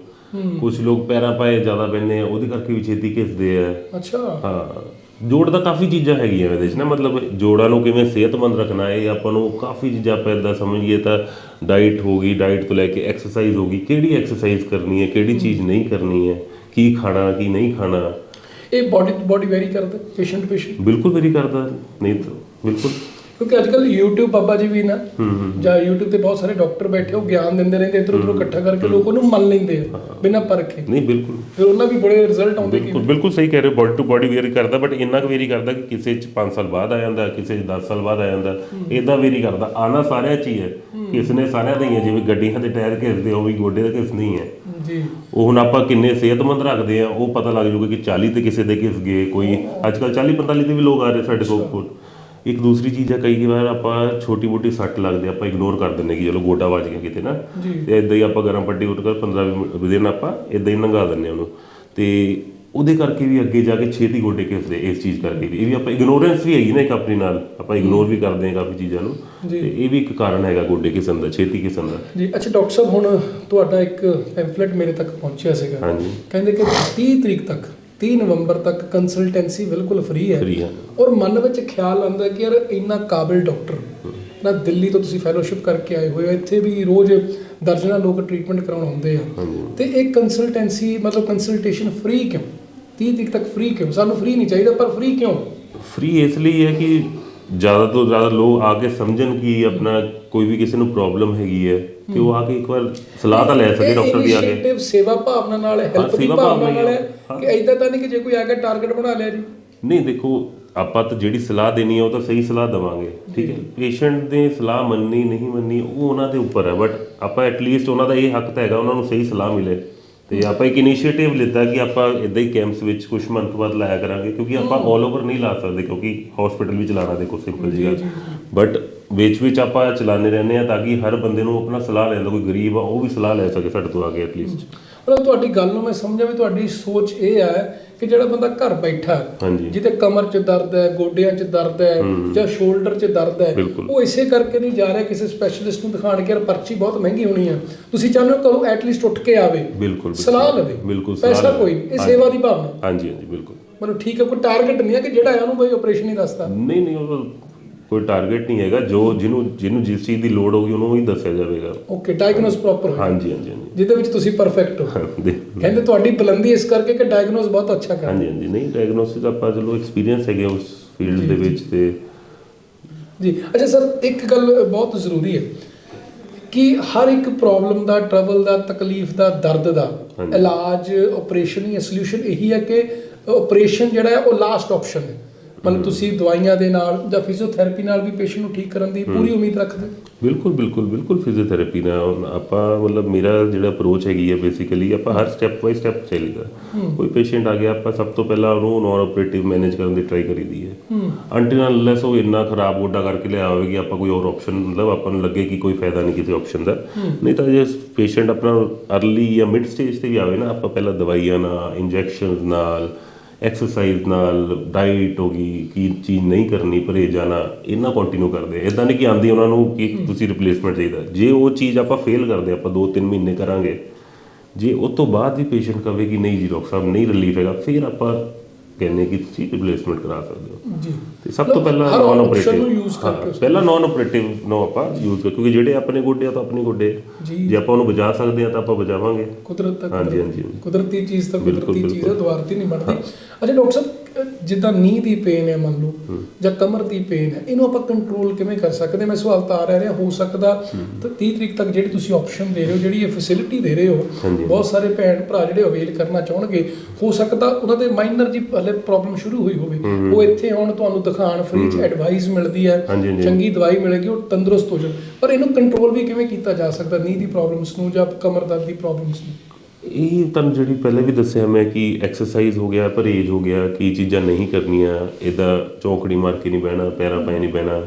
ਕੁਝ ਲੋਕ ਪੈਰਾਂ ਪਾਏ ਜ਼ਿਆਦਾ ਬਹਿੰਦੇ ਆ ਉਹਦੇ ਕਰਕੇ ਵੀ ਛੇਤੀ ਘਿਸਦੇ ਆ। ਅੱਛਾ। ਹਾਂ। ਜੋੜ ਦਾ ਕਾਫੀ ਚੀਜ਼ਾਂ ਹੈਗੀਆਂ ਇਹਦੇ 'ਚ ਨਾ ਮਤਲਬ ਜੋੜਾਂ ਨੂੰ ਕਿਵੇਂ ਸਿਹਤਮੰਦ ਰੱਖਣਾ ਹੈ ਇਹ ਆਪਾਂ ਨੂੰ ਕਾਫੀ ਚੀਜ਼ਾਂ ਆਪਾਂ ਏਦਾਂ ਸਮਝੀਏ ਤਾਂ ਡਾਈਟ ਹੋ ਗਈ ਡਾਈਟ ਤੋਂ ਲੈ ਕੇ ਐਕਸਰਸਾਈਜ਼ ਹੋ ਗਈ ਕਿਹੜੀ ਐਕਸਰਸਾਈਜ਼ ਕਰਨੀ ਹੈ ਕਿਹੜੀ ਚੀਜ਼ ਨਹੀਂ ਕਰਨੀ ਹੈ ਕੀ ਖਾਣਾ ਕੀ ਨਹੀਂ ਖਾਣਾ? ਇਹ ਬਾਡੀ ਬਾਡੀ ਵੈਰੀ ਕਰਦਾ ਪੇਸ਼ੈਂਟ ਪੇਸ਼ੈਂਟ ਬਿਲਕੁਲ ਵੀ ਨਹੀਂ ਕਰਦਾ ਨਹੀਂ ਤਾਂ ਬਿਲਕੁਲ। ਕਿਉਂਕਿ ਅੱਜ ਕੱਲ YouTube ਬਾਬਾ ਜੀ ਵੀ ਨਾ ਜਾਂ YouTube ਤੇ ਬਹੁਤ ਸਾਰੇ ਡਾਕਟਰ ਬੈਠੇ ਉਹ ਗਿਆਨ ਦਿੰਦੇ ਰਹਿੰਦੇ ਇਧਰ ਉਧਰ ਇਕੱਠਾ ਕਰਕੇ ਲੋਕ ਉਹਨੂੰ ਮੰਨ ਲੈਂਦੇ ਆ ਬਿਨਾਂ ਪਰਖੇ। ਨਹੀਂ ਬਿਲਕੁਲ। ਫਿਰ ਉਹਨਾਂ ਵੀ ਬੜੇ ਰਿਜ਼ਲਟ ਆਉਂਦੇ ਕਿ ਬਿਲਕੁਲ ਬਿਲਕੁਲ ਸਹੀ ਕਹਿ ਰਹੇ ਬਾਡੀ ਟੂ ਬਾਡੀ ਵੇਰੀ ਕਰਦਾ ਬਟ ਇੰਨਾ ਕੁ ਵੇਰੀ ਕਰਦਾ ਕਿ ਕਿਸੇ ਚ 5 ਸਾਲ ਬਾਅਦ ਆ ਜਾਂਦਾ ਕਿਸੇ ਚ 10 ਸਾਲ ਬਾਅਦ ਆ ਜਾਂਦਾ ਇਦਾਂ ਵੇਰੀ ਕਰਦਾ। ਆਣਾ ਸਾਰਿਆਂ ਚ ਹੀ ਹੈ ਕਿਸ ਨੇ ਸਾਰਿਆਂ ਦਾ ਹੀ ਹੈ ਜਿਵੇਂ ਗੱਡੀਆਂ ਦੇ ਟਾਇਰ ਘਿਸਦੇ ਉਹ ਵੀ ਗੋਡੇ ਦਾ ਘਿਸ ਨਹੀਂ ਹੈ। ਜੀ। ਉਹ ਹੁਣ ਆਪਾਂ ਕਿੰਨੇ ਸਿਹਤਮੰਦ ਰੱਖਦੇ ਆ ਉਹ ਪਤਾ ਲੱਗ ਜੂਗਾ ਕਿ 40 ਤੇ ਕਿਸੇ ਦੇ ਘਿਸ ਗਏ ਕੋਈ ਅੱਜ ਕੱਲ 40 45 ਤੇ ਵੀ ਲੋਕ ਆ ਰਹੇ ਸਾਡੇ ਕੋਲ। ਇੱਕ ਦੂਸਰੀ ਚੀਜ਼ ਹੈ ਕਈ ਵਾਰ ਆਪਾਂ ਛੋਟੀ ਮੋਟੀ ਸੱਟ ਲੱਗਦੀ ਆਪਾਂ ਇਗਨੋਰ ਕਰ ਦਿੰਦੇ ਕਿ ਚਲੋ ਗੋਡਾ ਵੱਜ ਗਿਆ ਕਿਤੇ ਨਾ। ਤੇ ਇਦਾਂ ਹੀ ਆਪਾਂ ਗਰਮ ਪੱਟੀ ਉੱਟ ਕਰ 15 ਦਿਨ ਆਪਾਂ ਇਦਾਂ ਹੀ ਨੰਗਾ ਦਿੰਦੇ ਉਹਨੂੰ। ਤੇ ਉਹਦੇ ਕਰਕੇ ਵੀ ਅੱਗੇ ਜਾ ਕੇ ਛੇਤੀ ਗੋਡੇ ਘਿਸਦੇ ਇਸ ਚੀਜ਼ ਕਰਕੇ ਵੀ। ਇਹ ਵੀ ਆਪਾਂ ਇਗਨੋਰੈਂਸ ਵੀ ਹੈਗੀ ਨਾ ਇੱਕ ਆਪਣੀ ਨਾਲ ਆਪਾਂ ਇਗਨੋਰ ਵੀ ਕਰਦੇ ਹਾਂ ਕਾਫੀ ਚੀਜ਼ਾਂ ਨੂੰ। ਤੇ ਇਹ ਵੀ ਇੱਕ ਕਾਰਨ ਹੈਗਾ ਗੋਡੇ ਘਿਸਣ ਦਾ ਛੇਤੀ ਘਿਸਣ ਦਾ। ਜੀ ਅੱਛਾ ਡਾਕਟਰ ਸਾਹਿਬ ਹੁਣ ਤੁਹਾਡਾ ਇੱਕ ਪੈਂਫਲੇਟ ਮੇਰੇ ਤੱਕ ਪਹੁੰਚਿਆ ਸੀਗਾ। ਹਾਂਜੀ। ਕਹਿੰਦੇ ਕਿ 30 ਤਰੀਕ ਤੱਕ 30 ਨਵੰਬਰ ਤੱਕ ਕੰਸਲਟੈਂਸੀ ਬਿਲਕੁਲ ਫ੍ਰੀ ਹੈ। ਔਰ ਮਨ ਵਿੱਚ ਖਿਆਲ ਆਉਂਦਾ ਕਿ ਯਾਰ ਇੰਨਾ ਕਾਬਿਲ ਡਾਕਟਰ ਨਾ ਦਿੱਲੀ ਤੋਂ ਤੁਸੀਂ ਫੈਲੋਸ਼ਿਪ ਕਰਕੇ ਆਏ ਹੋਏ ਹੋ ਇੱਥੇ ਵੀ ਰੋਜ਼ ਦਰਜਨਾਂ ਲੋਕ ਟ੍ਰੀਟਮੈਂਟ ਕਰਾਉਣ ਆਉਂਦੇ ਆ। ਤੇ ਇਹ ਕੰਸਲਟੈਂਸੀ ਮਤਲਬ ਕੰਸਲਟੇਸ਼ਨ ਫ੍ਰੀ ਕਿਉਂ? 30 ਤਰੀਕ ਤੱਕ ਫ੍ਰੀ ਕਿਉਂ? ਸਾਨੂੰ ਫ੍ਰੀ ਨਹੀਂ ਚਾਹੀਦਾ ਪਰ ਫ੍ਰੀ ਕਿਉਂ? ਫ੍ਰੀ ਇਸ ਲਈ ਹੈ ਕਿ ਜ਼ਿਆਦਾ ਤੋਂ ਜ਼ਿਆਦਾ ਲੋਕ ਆ ਕੇ ਸਮਝਣ ਕਿ ਆਪਣਾ ਕੋਈ ਵੀ ਕਿਸੇ ਨੂੰ ਪ੍ਰੋਬਲਮ ਹੈਗੀ ਹੈ ਕਿ ਉਹ ਆ ਕੇ ਇੱਕ ਵਾਰ ਸਲਾਹ ਤਾਂ ਲੈ ਸਕੇ ਡਾਕਟਰ ਦੀ ਆ ਕੇ। ਸੇਵਾ ਭਾਵਨਾ ਨਾਲ ਹੈਲਪ ਦੀ ਭਾਵਨਾ ਨਾਲ ਹੈ। ਕਿ ਐਦਾਂ ਤਾਂ ਨਹੀਂ ਕਿ ਜੇ ਕੋਈ ਆ ਕੇ ਟਾਰਗੇਟ ਬਣਾ ਲਿਆ ਜੀ। ਨਹੀਂ ਦੇਖੋ ਆਪਾਂ ਤਾਂ ਜਿਹੜੀ ਸਲਾਹ ਦੇਣੀ ਹੈ ਉਹ ਤਾਂ ਸਹੀ ਸਲਾਹ ਦਵਾਂਗੇ ਠੀਕ ਹੈ? ਪੇਸ਼ੈਂਟ ਦੇ ਸਲਾਹ ਮੰਨਣੀ ਨਹੀਂ ਮੰਨਣੀ ਉਹ ਉਹਨਾਂ ਦੇ ਉੱਪਰ ਹੈ ਬਟ ਆਪਾਂ ਐਟਲੀਸਟ ਉਹਨਾਂ ਦਾ ਇਹ ਹੱਕ ਤਾਂ ਹੈਗਾ ਉਹਨਾਂ ਨੂੰ ਸਹੀ ਸਲਾਹ ਮਿਲੇ। ਤੇ ਆਪਾਂ ਇੱਕ ਇਨੀਸ਼ੀਏਟਿਵ ਲਿੱਤਾ ਕਿ ਆਪਾਂ ਇਦਾਂ ਹੀ ਕੈਂਪਸ ਵਿੱਚ ਕੁਝ ਮੰਥ ਬਾਅਦ ਲਾਇਆ ਕਰਾਂਗੇ ਕਿਉਂਕਿ ਆਪਾਂ 올 ਓਵਰ ਨਹੀਂ ਲਾ ਸਕਦੇ ਕਿਉਂਕਿ ਹਸਪੀਟਲ ਵੀ ਚਲਾਣਾ ਦੇਖੋ ਸਿੰਪਲ ਜੀ ਬਟ ਵਿੱਚ ਵਿੱਚ ਆਪਾਂ ਚਲਾਣੇ ਰਹਿੰਦੇ ਆ ਤਾਂ ਕਿ ਹਰ ਬੰਦੇ ਨੂੰ ਆਪਣਾ ਸਲਾਹ ਲੈਣ ਦਾ ਕੋਈ ਗਰੀਬ ਆ ਉਹ ਵੀ ਸਲਾਹ ਲੈ ਸਕੇ ਸਾਡੇ ਤੋਂ ਆ ਕੇ ਐਟਲੀਸਟ ਮਤਲਬ ਤੁਹਾਡੀ ਗੱਲ ਨੂੰ ਮੈਂ ਸਮਝਿਆ ਵੀ ਤੁਹਾਡੀ ਸੋਚ ਇਹ ਹੈ ਕਿ ਜਿਹੜਾ ਬੰਦਾ ਘਰ ਬੈਠਾ ਜਿਹਦੇ ਕਮਰ 'ਚ ਦਰਦ ਹੈ ਗੋਡਿਆਂ 'ਚ ਦਰਦ ਹੈ ਜਾਂ ਸ਼ੋਲਡਰ 'ਚ ਦਰਦ ਹੈ। ਉਹ ਇਸੇ ਕਰਕੇ ਨਹੀਂ ਜਾ ਰਿਹਾ ਕਿਸੇ ਸਪੈਸ਼ਲਿਸਟ ਨੂੰ ਦਿਖਾਣ ਕੇ ਯਾਰ ਪਰਚੀ ਬਹੁਤ ਮਹਿੰਗੀ ਹੋਣੀ ਆ। ਤੁਸੀਂ ਚਾਹੁੰਦੇ ਹੋ ਕਦੋਂ ਐਟਲੀਸਟ ਉੱਠ ਕੇ ਆਵੇ। ਬਿਲਕੁਲ ਸਲਾਹ ਲਵੇ। ਪੈਸਾ। ਕੋਈ ਇਹ ਸੇਵਾ ਦੀ ਭਾਵਨਾ। ਹਾਂਜੀ ਹਾਂਜੀ ਬਿਲਕੁਲ। ਮਤਲਬ ਠੀਕ ਹੈ ਕੋਈ ਟਾਰਗੇਟ ਨਹੀਂ ਹੈ ਕਿ ਜਿਹੜਾ ਹੈ ਉਹਨੂੰ ਬਈ ਆਪਰੇਸ਼ਨ ਹੀ ਦੱਸਦਾ। ਨਹੀਂ ਨਹੀਂ ਉਹ ਕੋਈ ਟਾਰਗੇਟ ਨਹੀਂ ਹੈਗਾ ਜੋ ਜਿਹਨੂੰ ਜਿਹਨੂੰ ਜਿਸ ਚੀਜ਼ ਦੀ ਲੋੜ ਹੋਊਗੀ ਉਹਨੂੰ ਹੀ ਦੱਸਿਆ ਜਾਵੇਗਾ। ਓਕੇ ਡਾਇਗਨੋਸ ਪ੍ਰੋਪਰ ਹਾਂਜੀ ਹਾਂਜੀ ਹਾਂਜੀ। ਜਿਹਦੇ ਵਿੱਚ ਤੁਸੀਂ ਪਰਫੈਕਟ ਹੋ। ਕਹਿੰਦੇ ਤੁਹਾਡੀ ਬੁਲੰਦੀ ਇਸ ਕਰਕੇ ਕਿ ਡਾਇਗਨੋਸ ਬਹੁਤ ਅੱਛਾ ਕਰ ਹਾਂਜੀ ਹਾਂਜੀ ਨਹੀਂ ਡਾਇਗਨੋਸਿਸ ਆਪਾਂ ਚਲੋ ਐਕਸਪੀਰੀਅੰਸ ਹੈਗੇ ਉਸ ਫੀਲਡ ਦੇ ਵਿੱਚ ਤੇ ਜੀ ਅੱਛਾ ਸਰ ਇੱਕ ਗੱਲ ਬਹੁਤ ਜ਼ਰੂਰੀ ਹੈ ਕਿ ਹਰ ਇੱਕ ਪ੍ਰੋਬਲਮ ਦਾ ਟਰਬਲ ਦਾ ਤਕਲੀਫ ਦਾ ਦਰਦ ਦਾ। ਇਲਾਜ ਆਪਰੇਸ਼ਨ ਜਾਂ ਸੋਲੂਸ਼ਨ ਇਹੀ ਹੈ ਕਿ ਆਪਰੇਸ਼ਨ ਜਿਹੜਾ ਹੈ ਉਹ ਲਾਸਟ ਆਪਸ਼ਨ ਹੈ। ਮਤਲਬ ਤੁਸੀਂ ਦਵਾਈਆਂ ਦੇ ਨਾਲ ਜਾਂ ਫਿਜ਼ੀਓਥੈਰੇਪੀ ਨਾਲ ਵੀ ਪੇਸ਼ੈਂਟ ਨੂੰ ਠੀਕ ਕਰਨ ਦੀ ਪੂਰੀ ਉਮੀਦ ਰੱਖਦੇ? ਬਿਲਕੁਲ ਬਿਲਕੁਲ ਬਿਲਕੁਲ ਫਿਜ਼ੀਓਥੈਰੇਪੀ ਨਾਲ। ਆਪਾਂ ਮਤਲਬ ਮੇਰਾ ਜਿਹੜਾ ਅਪਰੋਚ ਹੈਗੀ ਹੈ ਬੇਸਿਕਲੀ ਆਪਾਂ ਹਰ ਸਟੈਪ ਬਾਈ ਸਟੈਪ ਚੱਲੀਦਾ ਕੋਈ ਪੇਸ਼ੈਂਟ ਆ ਗਿਆ ਆਪਾਂ ਸਭ ਤੋਂ ਪਹਿਲਾਂ ਉਹਨੂੰ ਨਾਨ ਆਪਰੇਟਿਵ ਮੈਨੇਜ ਕਰਨ ਦੀ ਟਰਾਈ ਕਰੀਦੀ ਹੈ। ਅੰਟਿਲ ਅਨਲੈਸ ਉਹ ਇੰਨਾ ਖਰਾਬ ਗੋਡਾ ਕਰਕੇ ਲਿਆ ਹੋਵੇ ਕਿ ਆਪਾਂ ਕੋਈ ਹੋਰ ਆਪਸ਼ਨ ਮਤਲਬ ਆਪਾਂ ਨੂੰ ਲੱਗੇ ਕਿ ਕੋਈ ਫਾਇਦਾ ਨਹੀਂ ਕਿਸੇ ਆਪਸ਼ਨ ਦਾ। ਨਹੀਂ ਤਾਂ ਜੇ ਪੇਸ਼ੈਂਟ ਆਪਣਾ ਅਰਲੀ ਜਾਂ ਮਿਡ ਸਟੇਜ ਤੇ ਵੀ ਆਵੇ ਨਾ ਆਪਾਂ ਪਹਿਲਾਂ ਦਵਾਈਆਂ ਨਾਲ ਇੰਜੈਕਸ਼ਨਸ ਨਾਲ ਐਕਸਰਸਾਈਜ਼ ਨਾਲ ਡਾਈਟ ਹੋ ਗਈ ਕੀ ਚੀਜ਼ ਨਹੀਂ ਕਰਨੀ ਪਰਹੇਜ਼ਾਂ ਨਾਲ ਇਹਨਾਂ ਕੰਟੀਨਿਊ ਕਰਦੇ ਇਦਾਂ ਨਹੀਂ ਕਿ ਆਂਦੀ ਉਹਨਾਂ ਨੂੰ ਕਿ ਤੁਸੀਂ ਰਿਪਲੇਸਮੈਂਟ ਚਾਹੀਦਾ। ਜੇ ਉਹ ਚੀਜ਼ ਆਪਾਂ ਫੇਲ ਕਰਦੇ ਆਪਾਂ 2-3 ਮਹੀਨੇ ਕਰਾਂਗੇ ਜੇ ਉਸ ਤੋਂ ਬਾਅਦ ਵੀ ਪੇਸ਼ੈਂਟ ਕਵੇ ਕਿ ਨਹੀਂ ਜੀ ਡਾਕਟਰ ਸਾਹਿਬ ਨਹੀਂ ਰਿਲੀਫ ਹੈਗਾ ਫਿਰ ਆਪਾਂ ਕਹਿੰਦੇ ਕਿ ਤੁਸੀਂ ਰਿਪਲੇਸਮੈਂਟ ਕਰਾ ਸਕਦੇ ਹੋ। ਜੀ। ਤੇ ਸਭ ਤੋਂ ਪਹਿਲਾਂ ਨਾਨ ਆਪਰੇਟਿਵ ਪਹਿਲਾਂ ਨਾਨ ਆਪਰੇਟਿਵ ਨੂੰ ਆਪਾਂ ਯੂਜ਼ ਕਰ ਕਿਉਂਕਿ ਜਿਹੜੇ ਆਪਣੇ ਗੋਡੇ ਆ ਤਾਂ ਆਪਣੇ ਗੋਡੇ। ਜੀ। ਜੇ ਆਪਾਂ ਉਹਨੂੰ ਬਚਾ ਸਕਦੇ ਆ ਤਾਂ ਆਪਾਂ ਬਚਾਵਾਂਗੇ। ਕੁਦਰਤ ਤੱਕ ਹਾਂਜੀ, ਹਾਂਜੀ। ਕੁਦਰਤੀ ਚੀਜ਼ ਤਾਂ ਬਿਲਕੁਲ, ਕੁਦਰਤੀ ਚੀਜ਼ ਹੈ। ਦੁਆਰਤੀ ਨਹੀਂ ਬਣਦੀ। ਅੱਛਾ ਡਾਕਟਰ ਸਾਹਿਬ ਅਹ ਜਿੱਦਾਂ ਨੀਂਹ ਦੀ ਪੇਨ ਹੈ ਮੰਨ ਲਓ ਜਾਂ ਕਮਰ ਦੀ ਪੇਨ ਹੈ ਇਹਨੂੰ ਆਪਾਂ ਕੰਟਰੋਲ ਕਿਵੇਂ ਕਰ ਸਕਦੇ? ਮੈਂ ਸਵਾਲ ਤਾਂ ਆ ਰਿਹਾ ਹੋ ਸਕਦਾ ਤਾਂ 30 ਤਰੀਕ ਤੱਕ ਜਿਹੜੀ ਤੁਸੀਂ ਆਪਸ਼ਨ ਦੇ ਰਹੇ ਹੋ ਜਿਹੜੀ ਇਹ ਫੈਸਿਲਿਟੀ ਦੇ ਰਹੇ ਹੋ ਹਾਂਜੀ। ਬਹੁਤ ਸਾਰੇ ਭੈਣ ਭਰਾ ਜਿਹੜੇ ਅਵੇਲ ਕਰਨਾ ਚਾਹਣਗੇ ਹੋ ਸਕਦਾ ਉਹਨਾਂ ਦੇ ਮਾਈਨਰ ਜੀ ਹਲੇ ਪ੍ਰੋਬਲਮ ਸ਼ੁਰੂ ਹੋਈ ਹੋਵੇ। ਉਹ ਇੱਥੇ ਆਉਣ ਤੁਹਾਨੂੰ ਦਿਖਾਣ ਫ੍ਰੀ ਚ ਐਡਵਾਈਸ ਮਿਲਦੀ ਹੈ ਹਾਂਜੀ, ਹਾਂਜੀ। ਚੰਗੀ ਦਵਾਈ ਮਿਲੇਗੀ ਉਹ ਤੰਦਰੁਸਤ ਹੋ ਜਾਣ। ਪਰ ਇਹਨੂੰ ਕੰਟਰੋਲ ਵੀ ਕਿਵੇਂ ਕੀਤਾ ਜਾ ਸਕਦਾ? ਨੀਂਹ ਦੀ ਪ੍ਰੋਬਲਮਸ ਨੂੰ ਜਾਂ ਕਮਰ ਦਰਦ ਦੀ ਪ੍ਰੋਬਲਮਸ ਨੂੰ? ਇਹ ਤੁਹਾਨੂੰ ਜਿਹੜੀ ਪਹਿਲੇ ਵੀ ਦੱਸਿਆ ਮੈਂ ਕਿ ਐਕਸਰਸਾਈਜ਼ ਹੋ ਗਿਆ ਪਰਹੇਜ਼ ਹੋ ਗਿਆ ਕੀ ਚੀਜ਼ਾਂ ਨਹੀਂ ਕਰਨੀਆਂ ਇਹਦਾ ਚੌਕੜੀ ਮਾਰ ਕੇ ਨਹੀਂ ਬਹਿਣਾ ਪੈਰਾਂ ਪੈ ਨਹੀਂ ਬਹਿਣਾ।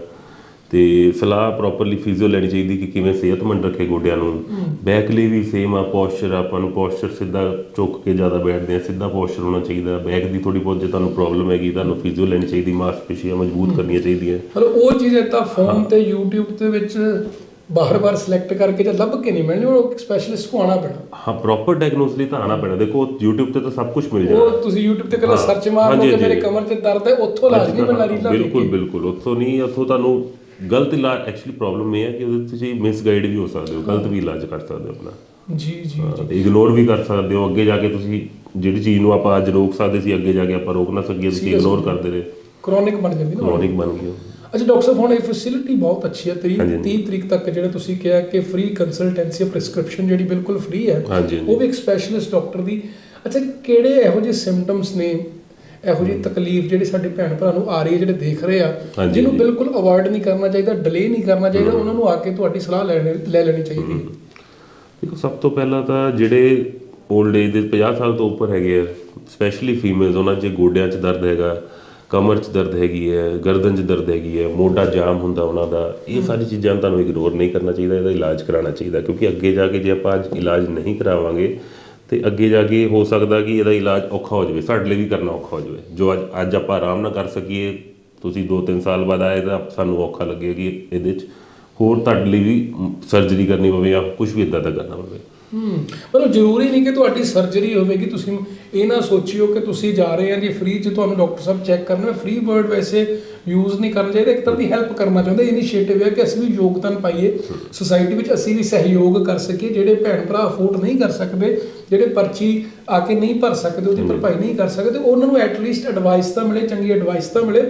ਤੇ ਸਲਾਹ ਪ੍ਰੋਪਰਲੀ ਫਿਜ਼ੀਓ ਲੈਣੀ ਚਾਹੀਦੀ ਕਿ ਕਿਵੇਂ ਸਿਹਤਮੰਦ ਰੱਖੇ ਗੋਡਿਆਂ ਨੂੰ। ਬੈਕ ਲਈ ਵੀ ਸੇਮ ਆ ਪੋਸਚਰ ਆਪਾਂ ਨੂੰ ਪੋਸਚਰ ਸਿੱਧਾ ਝੁੱਕ ਕੇ ਜ਼ਿਆਦਾ ਬੈਠਦੇ ਆ ਸਿੱਧਾ ਪੋਸਚਰ ਹੋਣਾ ਚਾਹੀਦਾ। ਬੈਕ ਦੀ ਥੋੜੀ ਬਹੁਤ ਜੇ ਤੁਹਾਨੂੰ ਪ੍ਰੋਬਲਮ ਹੈਗੀ ਤੁਹਾਨੂੰ ਫਿਜ਼ੀਓ ਲੈਣੀ ਚਾਹੀਦੀ ਮਾਸਪੇਸ਼ੀਆਂ ਮਜ਼ਬੂਤ ਕਰਨੀਆਂ ਚਾਹੀਦੀਆਂ। ਮਤਲਬ ਉਹ ਚੀਜ਼ ਤਾਂ ਫੋਨ ਤੇ YouTube ਤੇ ਵਿੱਚ ਬਾਰ-ਬਾਰ ਸਿਲੈਕਟ ਕਰਕੇ ਜਾਂ ਲੱਭ ਕੇ ਨਹੀਂ ਮਿਲਣੀ ਉਹ ਸਪੈਸ਼ਲਿਸਟ ਕੋ ਆਣਾ ਪੈਣਾ। ਹਾਂ ਪ੍ਰੋਪਰ ਡਾਇਗਨੋਸ ਲਈ ਤਾਂ ਆਣਾ ਪੈਣਾ। ਦੇਖੋ YouTube ਤੇ ਤਾਂ ਸਭ ਕੁਝ ਮਿਲ ਜਾਣਾ ਉਹ ਤੁਸੀਂ YouTube ਤੇ ਕੱਲਾ ਸਰਚ ਮਾਰ ਕਿ ਮੇਰੇ। ਕਮਰ 'ਚ ਦਰਦ ਹੈ ਉੱਥੋਂ ਇਲਾਜ ਨਹੀਂ ਮਿਲਣਾ ਰੀਲਾਂ ਬਿਲਕੁਲ। ਬਿਲਕੁਲ। ਉੱਥੋਂ ਨਹੀਂ ਉੱਥੋਂ ਤੁਹਾਨੂੰ ਗਲਤ ਇਲਾਜ ਐਕਚੁਅਲੀ ਪ੍ਰੋਬਲਮ ਇਹ ਹੈ ਕਿ ਉਹਦੇ ਤੁਸੀਂ ਮਿਸਗਾਈਡ ਵੀ ਹੋ ਸਕਦੇ ਹੋ ਗਲਤ ਵੀ ਇਲਾਜ ਕਰ ਸਕਦੇ ਹੋ ਆਪਣਾ। ਜੀ ਜੀ ਇਗਨੋਰ ਵੀ ਕਰ ਸਕਦੇ ਹੋ। ਅੱਗੇ ਜਾ ਕੇ ਤੁਸੀਂ ਜਿਹੜੀ ਚੀਜ਼ ਨੂੰ ਆਪਾਂ ਅੱਜ ਰੋਕ ਸਕਦੇ ਸੀ ਅੱਗੇ ਜਾ ਕੇ ਆਪਾਂ ਰੋਕ ਨਾ ਸਕੀਏ ਤੁਸੀਂ ਇਗਨੋਰ ਕਰਦੇ ਰਹੇ। ਕ੍ਰੋਨਿਕ ਬਣ ਜਾਂਦੀ ਨਾ। ਕ੍ਰੋਨਿਕ ਬਣ ਗਈ। ਅੱਛਾ ਡਾਕਟਰ ਸਾਹਿਬ ਹੁਣ ਇਹ ਫੈਸਿਲਿਟੀ ਬਹੁਤ ਅੱਛੀ ਹੈ ਤਰੀ ਹਾਂਜੀ, ਹਾਂਜੀ। 30 ਤਰੀਕ ਤੱਕ ਜਿਹੜਾ ਤੁਸੀਂ ਕਿਹਾ ਕਿ ਫ੍ਰੀ ਕੰਸਲਟੈਂਸੀ ਪ੍ਰਿਸਕ੍ਰਿਪਸ਼ਨ ਜਿਹੜੀ ਬਿਲਕੁਲ ਫ੍ਰੀ ਹੈ। ਉਹ ਵੀ ਇੱਕ ਸਪੈਸ਼ਲਿਸਟ ਡਾਕਟਰ ਦੀ ਅੱਛਾ ਕਿਹੜੇ ਇਹੋ ਜਿਹੇ ਸਿੰਪਟਮਸ ਨੇ ਇਹੋ ਜਿਹੀ ਤਕਲੀਫ ਜਿਹੜੀ ਸਾਡੇ ਭੈਣ ਭਰਾ ਨੂੰ ਆ ਰਹੀ ਹੈ ਜਿਹੜੇ ਦੇਖ ਰਹੇ ਆ ਜਿਹਨੂੰ। ਬਿਲਕੁਲ ਅਵੋਇਡ ਨਹੀਂ ਕਰਨਾ ਚਾਹੀਦਾ ਡਿਲੇ ਨਹੀਂ ਕਰਨਾ ਚਾਹੀਦਾ ਉਹਨਾਂ ਨੂੰ ਆ ਕੇ ਤੁਹਾਡੀ ਸਲਾਹ ਲੈ ਲੈਣੀ ਚਾਹੀਦੀ ਹੈ ਦੇਖੋ ਸਭ ਤੋਂ ਪਹਿਲਾਂ ਤਾਂ ਜਿਹੜੇ 올ਡ ਏਜ ਦੇ 50 ਸਾਲ ਤੋਂ ਉੱਪਰ ਹੈਗੇ ਆ ਸਪੈਸ਼ਲੀ ਫੀਮੇਲਸ ਉਹਨਾਂ 'ਚ ਗੋਡਿਆਂ 'ਚ ਦਰਦ ਹੈਗਾ ਕਮਰ 'ਚ ਦਰਦ ਹੈਗੀ ਹੈ ਗਰਦਨ 'ਚ ਦਰਦ ਹੈਗੀ ਹੈ ਮੋਢਾ ਜਾਮ ਹੁੰਦਾ ਉਹਨਾਂ ਦਾ ਇਹ ਸਾਰੀ ਚੀਜ਼ਾਂ ਤੁਹਾਨੂੰ ਇਗਨੋਰ ਨਹੀਂ ਕਰਨਾ ਚਾਹੀਦਾ ਇਹਦਾ ਇਲਾਜ ਕਰਾਉਣਾ ਚਾਹੀਦਾ ਕਿਉਂਕਿ ਅੱਗੇ ਜਾ ਕੇ ਜੇ ਆਪਾਂ ਅੱਜ ਇਲਾਜ ਨਹੀਂ ਕਰਾਵਾਂਗੇ ਤੇ ਅੱਗੇ ਜਾ ਕੇ ਹੋ ਸਕਦਾ ਕਿ ਇਹਦਾ ਇਲਾਜ ਔਖਾ ਹੋ ਜਾਵੇ ਸਾਡੇ ਲਈ ਵੀ ਕਰਨਾ ਔਖਾ ਹੋ ਜਾਵੇ ਜੋ ਅੱਜ ਅੱਜ ਆਪਾਂ ਆਰਾਮ ਨਾਲ ਕਰ ਸਕੀਏ ਤੁਸੀਂ 2-3 ਸਾਲ ਬਾਅਦ ਆਏ ਤਾਂ ਸਾਨੂੰ ਔਖਾ ਲੱਗੇ ਕਿ ਇਹਦੇ 'ਚ ਹੋਰ ਤੁਹਾਡੇ ਲਈ ਵੀ ਸਰਜਰੀ ਕਰਨੀ ਪਵੇ ਜਾਂ ਕੁਝ ਵੀ ਇਦਾਂ ਦਾ ਕਰਨਾ ਪਵੇ। ਹੂੰ ਮਤਲਬ ਜ਼ਰੂਰੀ ਨਹੀਂ ਕਿ ਤੁਹਾਡੀ ਸਰਜਰੀ ਹੋਵੇਗੀ। ਤੁਸੀਂ ਇਹ ਨਾ ਸੋਚਿਓ ਕਿ ਤੁਸੀਂ ਜਾ ਰਹੇ ਆ ਜੀ ਫ੍ਰੀ ਚ ਤੁਹਾਨੂੰ ਡਾਕਟਰ ਸਾਹਿਬ ਚੈੱਕ ਕਰਨਾ ਫ੍ਰੀ ਵਰਡ ਵੈਸੇ ਯੂਜ਼ ਨਹੀਂ ਕਰਨਾ ਚਾਹੀਦਾ। ਇੱਕ ਤਰ੍ਹਾਂ ਦੀ ਹੈਲਪ ਕਰਨਾ ਚਾਹੁੰਦਾ ਇਨੀਸ਼ੀਏਟਿਵ ਹੈ ਕਿ ਅਸੀਂ ਵੀ ਯੋਗਦਾਨ ਪਾਈਏ। ਸੁਸਾਇਟੀ ਵਿੱਚ ਅਸੀਂ ਵੀ ਸਹਿਯੋਗ ਕਰ ਸਕੀਏ ਜਿਹੜੇ ਭੈਣ ਭਰਾ ਅਫੋਰਡ ਨਹੀਂ ਕਰ ਸਕਦੇ ਜਿਹੜੇ ਪਰਚੀ ਆ ਕੇ ਨਹੀਂ ਭਰ ਸਕਦੇ ਉਹਦੀ ਭਰਪਾਈ ਨਹੀਂ ਕਰ ਸਕਦੇ ਉਹਨਾਂ ਨੂੰ ਐਟਲੀਸਟ ਐਡਵਾਈਸ ਤਾਂ ਮਿਲੇ ਚੰਗੀ ਐਡਵਾਈਸ ਤਾਂ ਮਿਲੇ।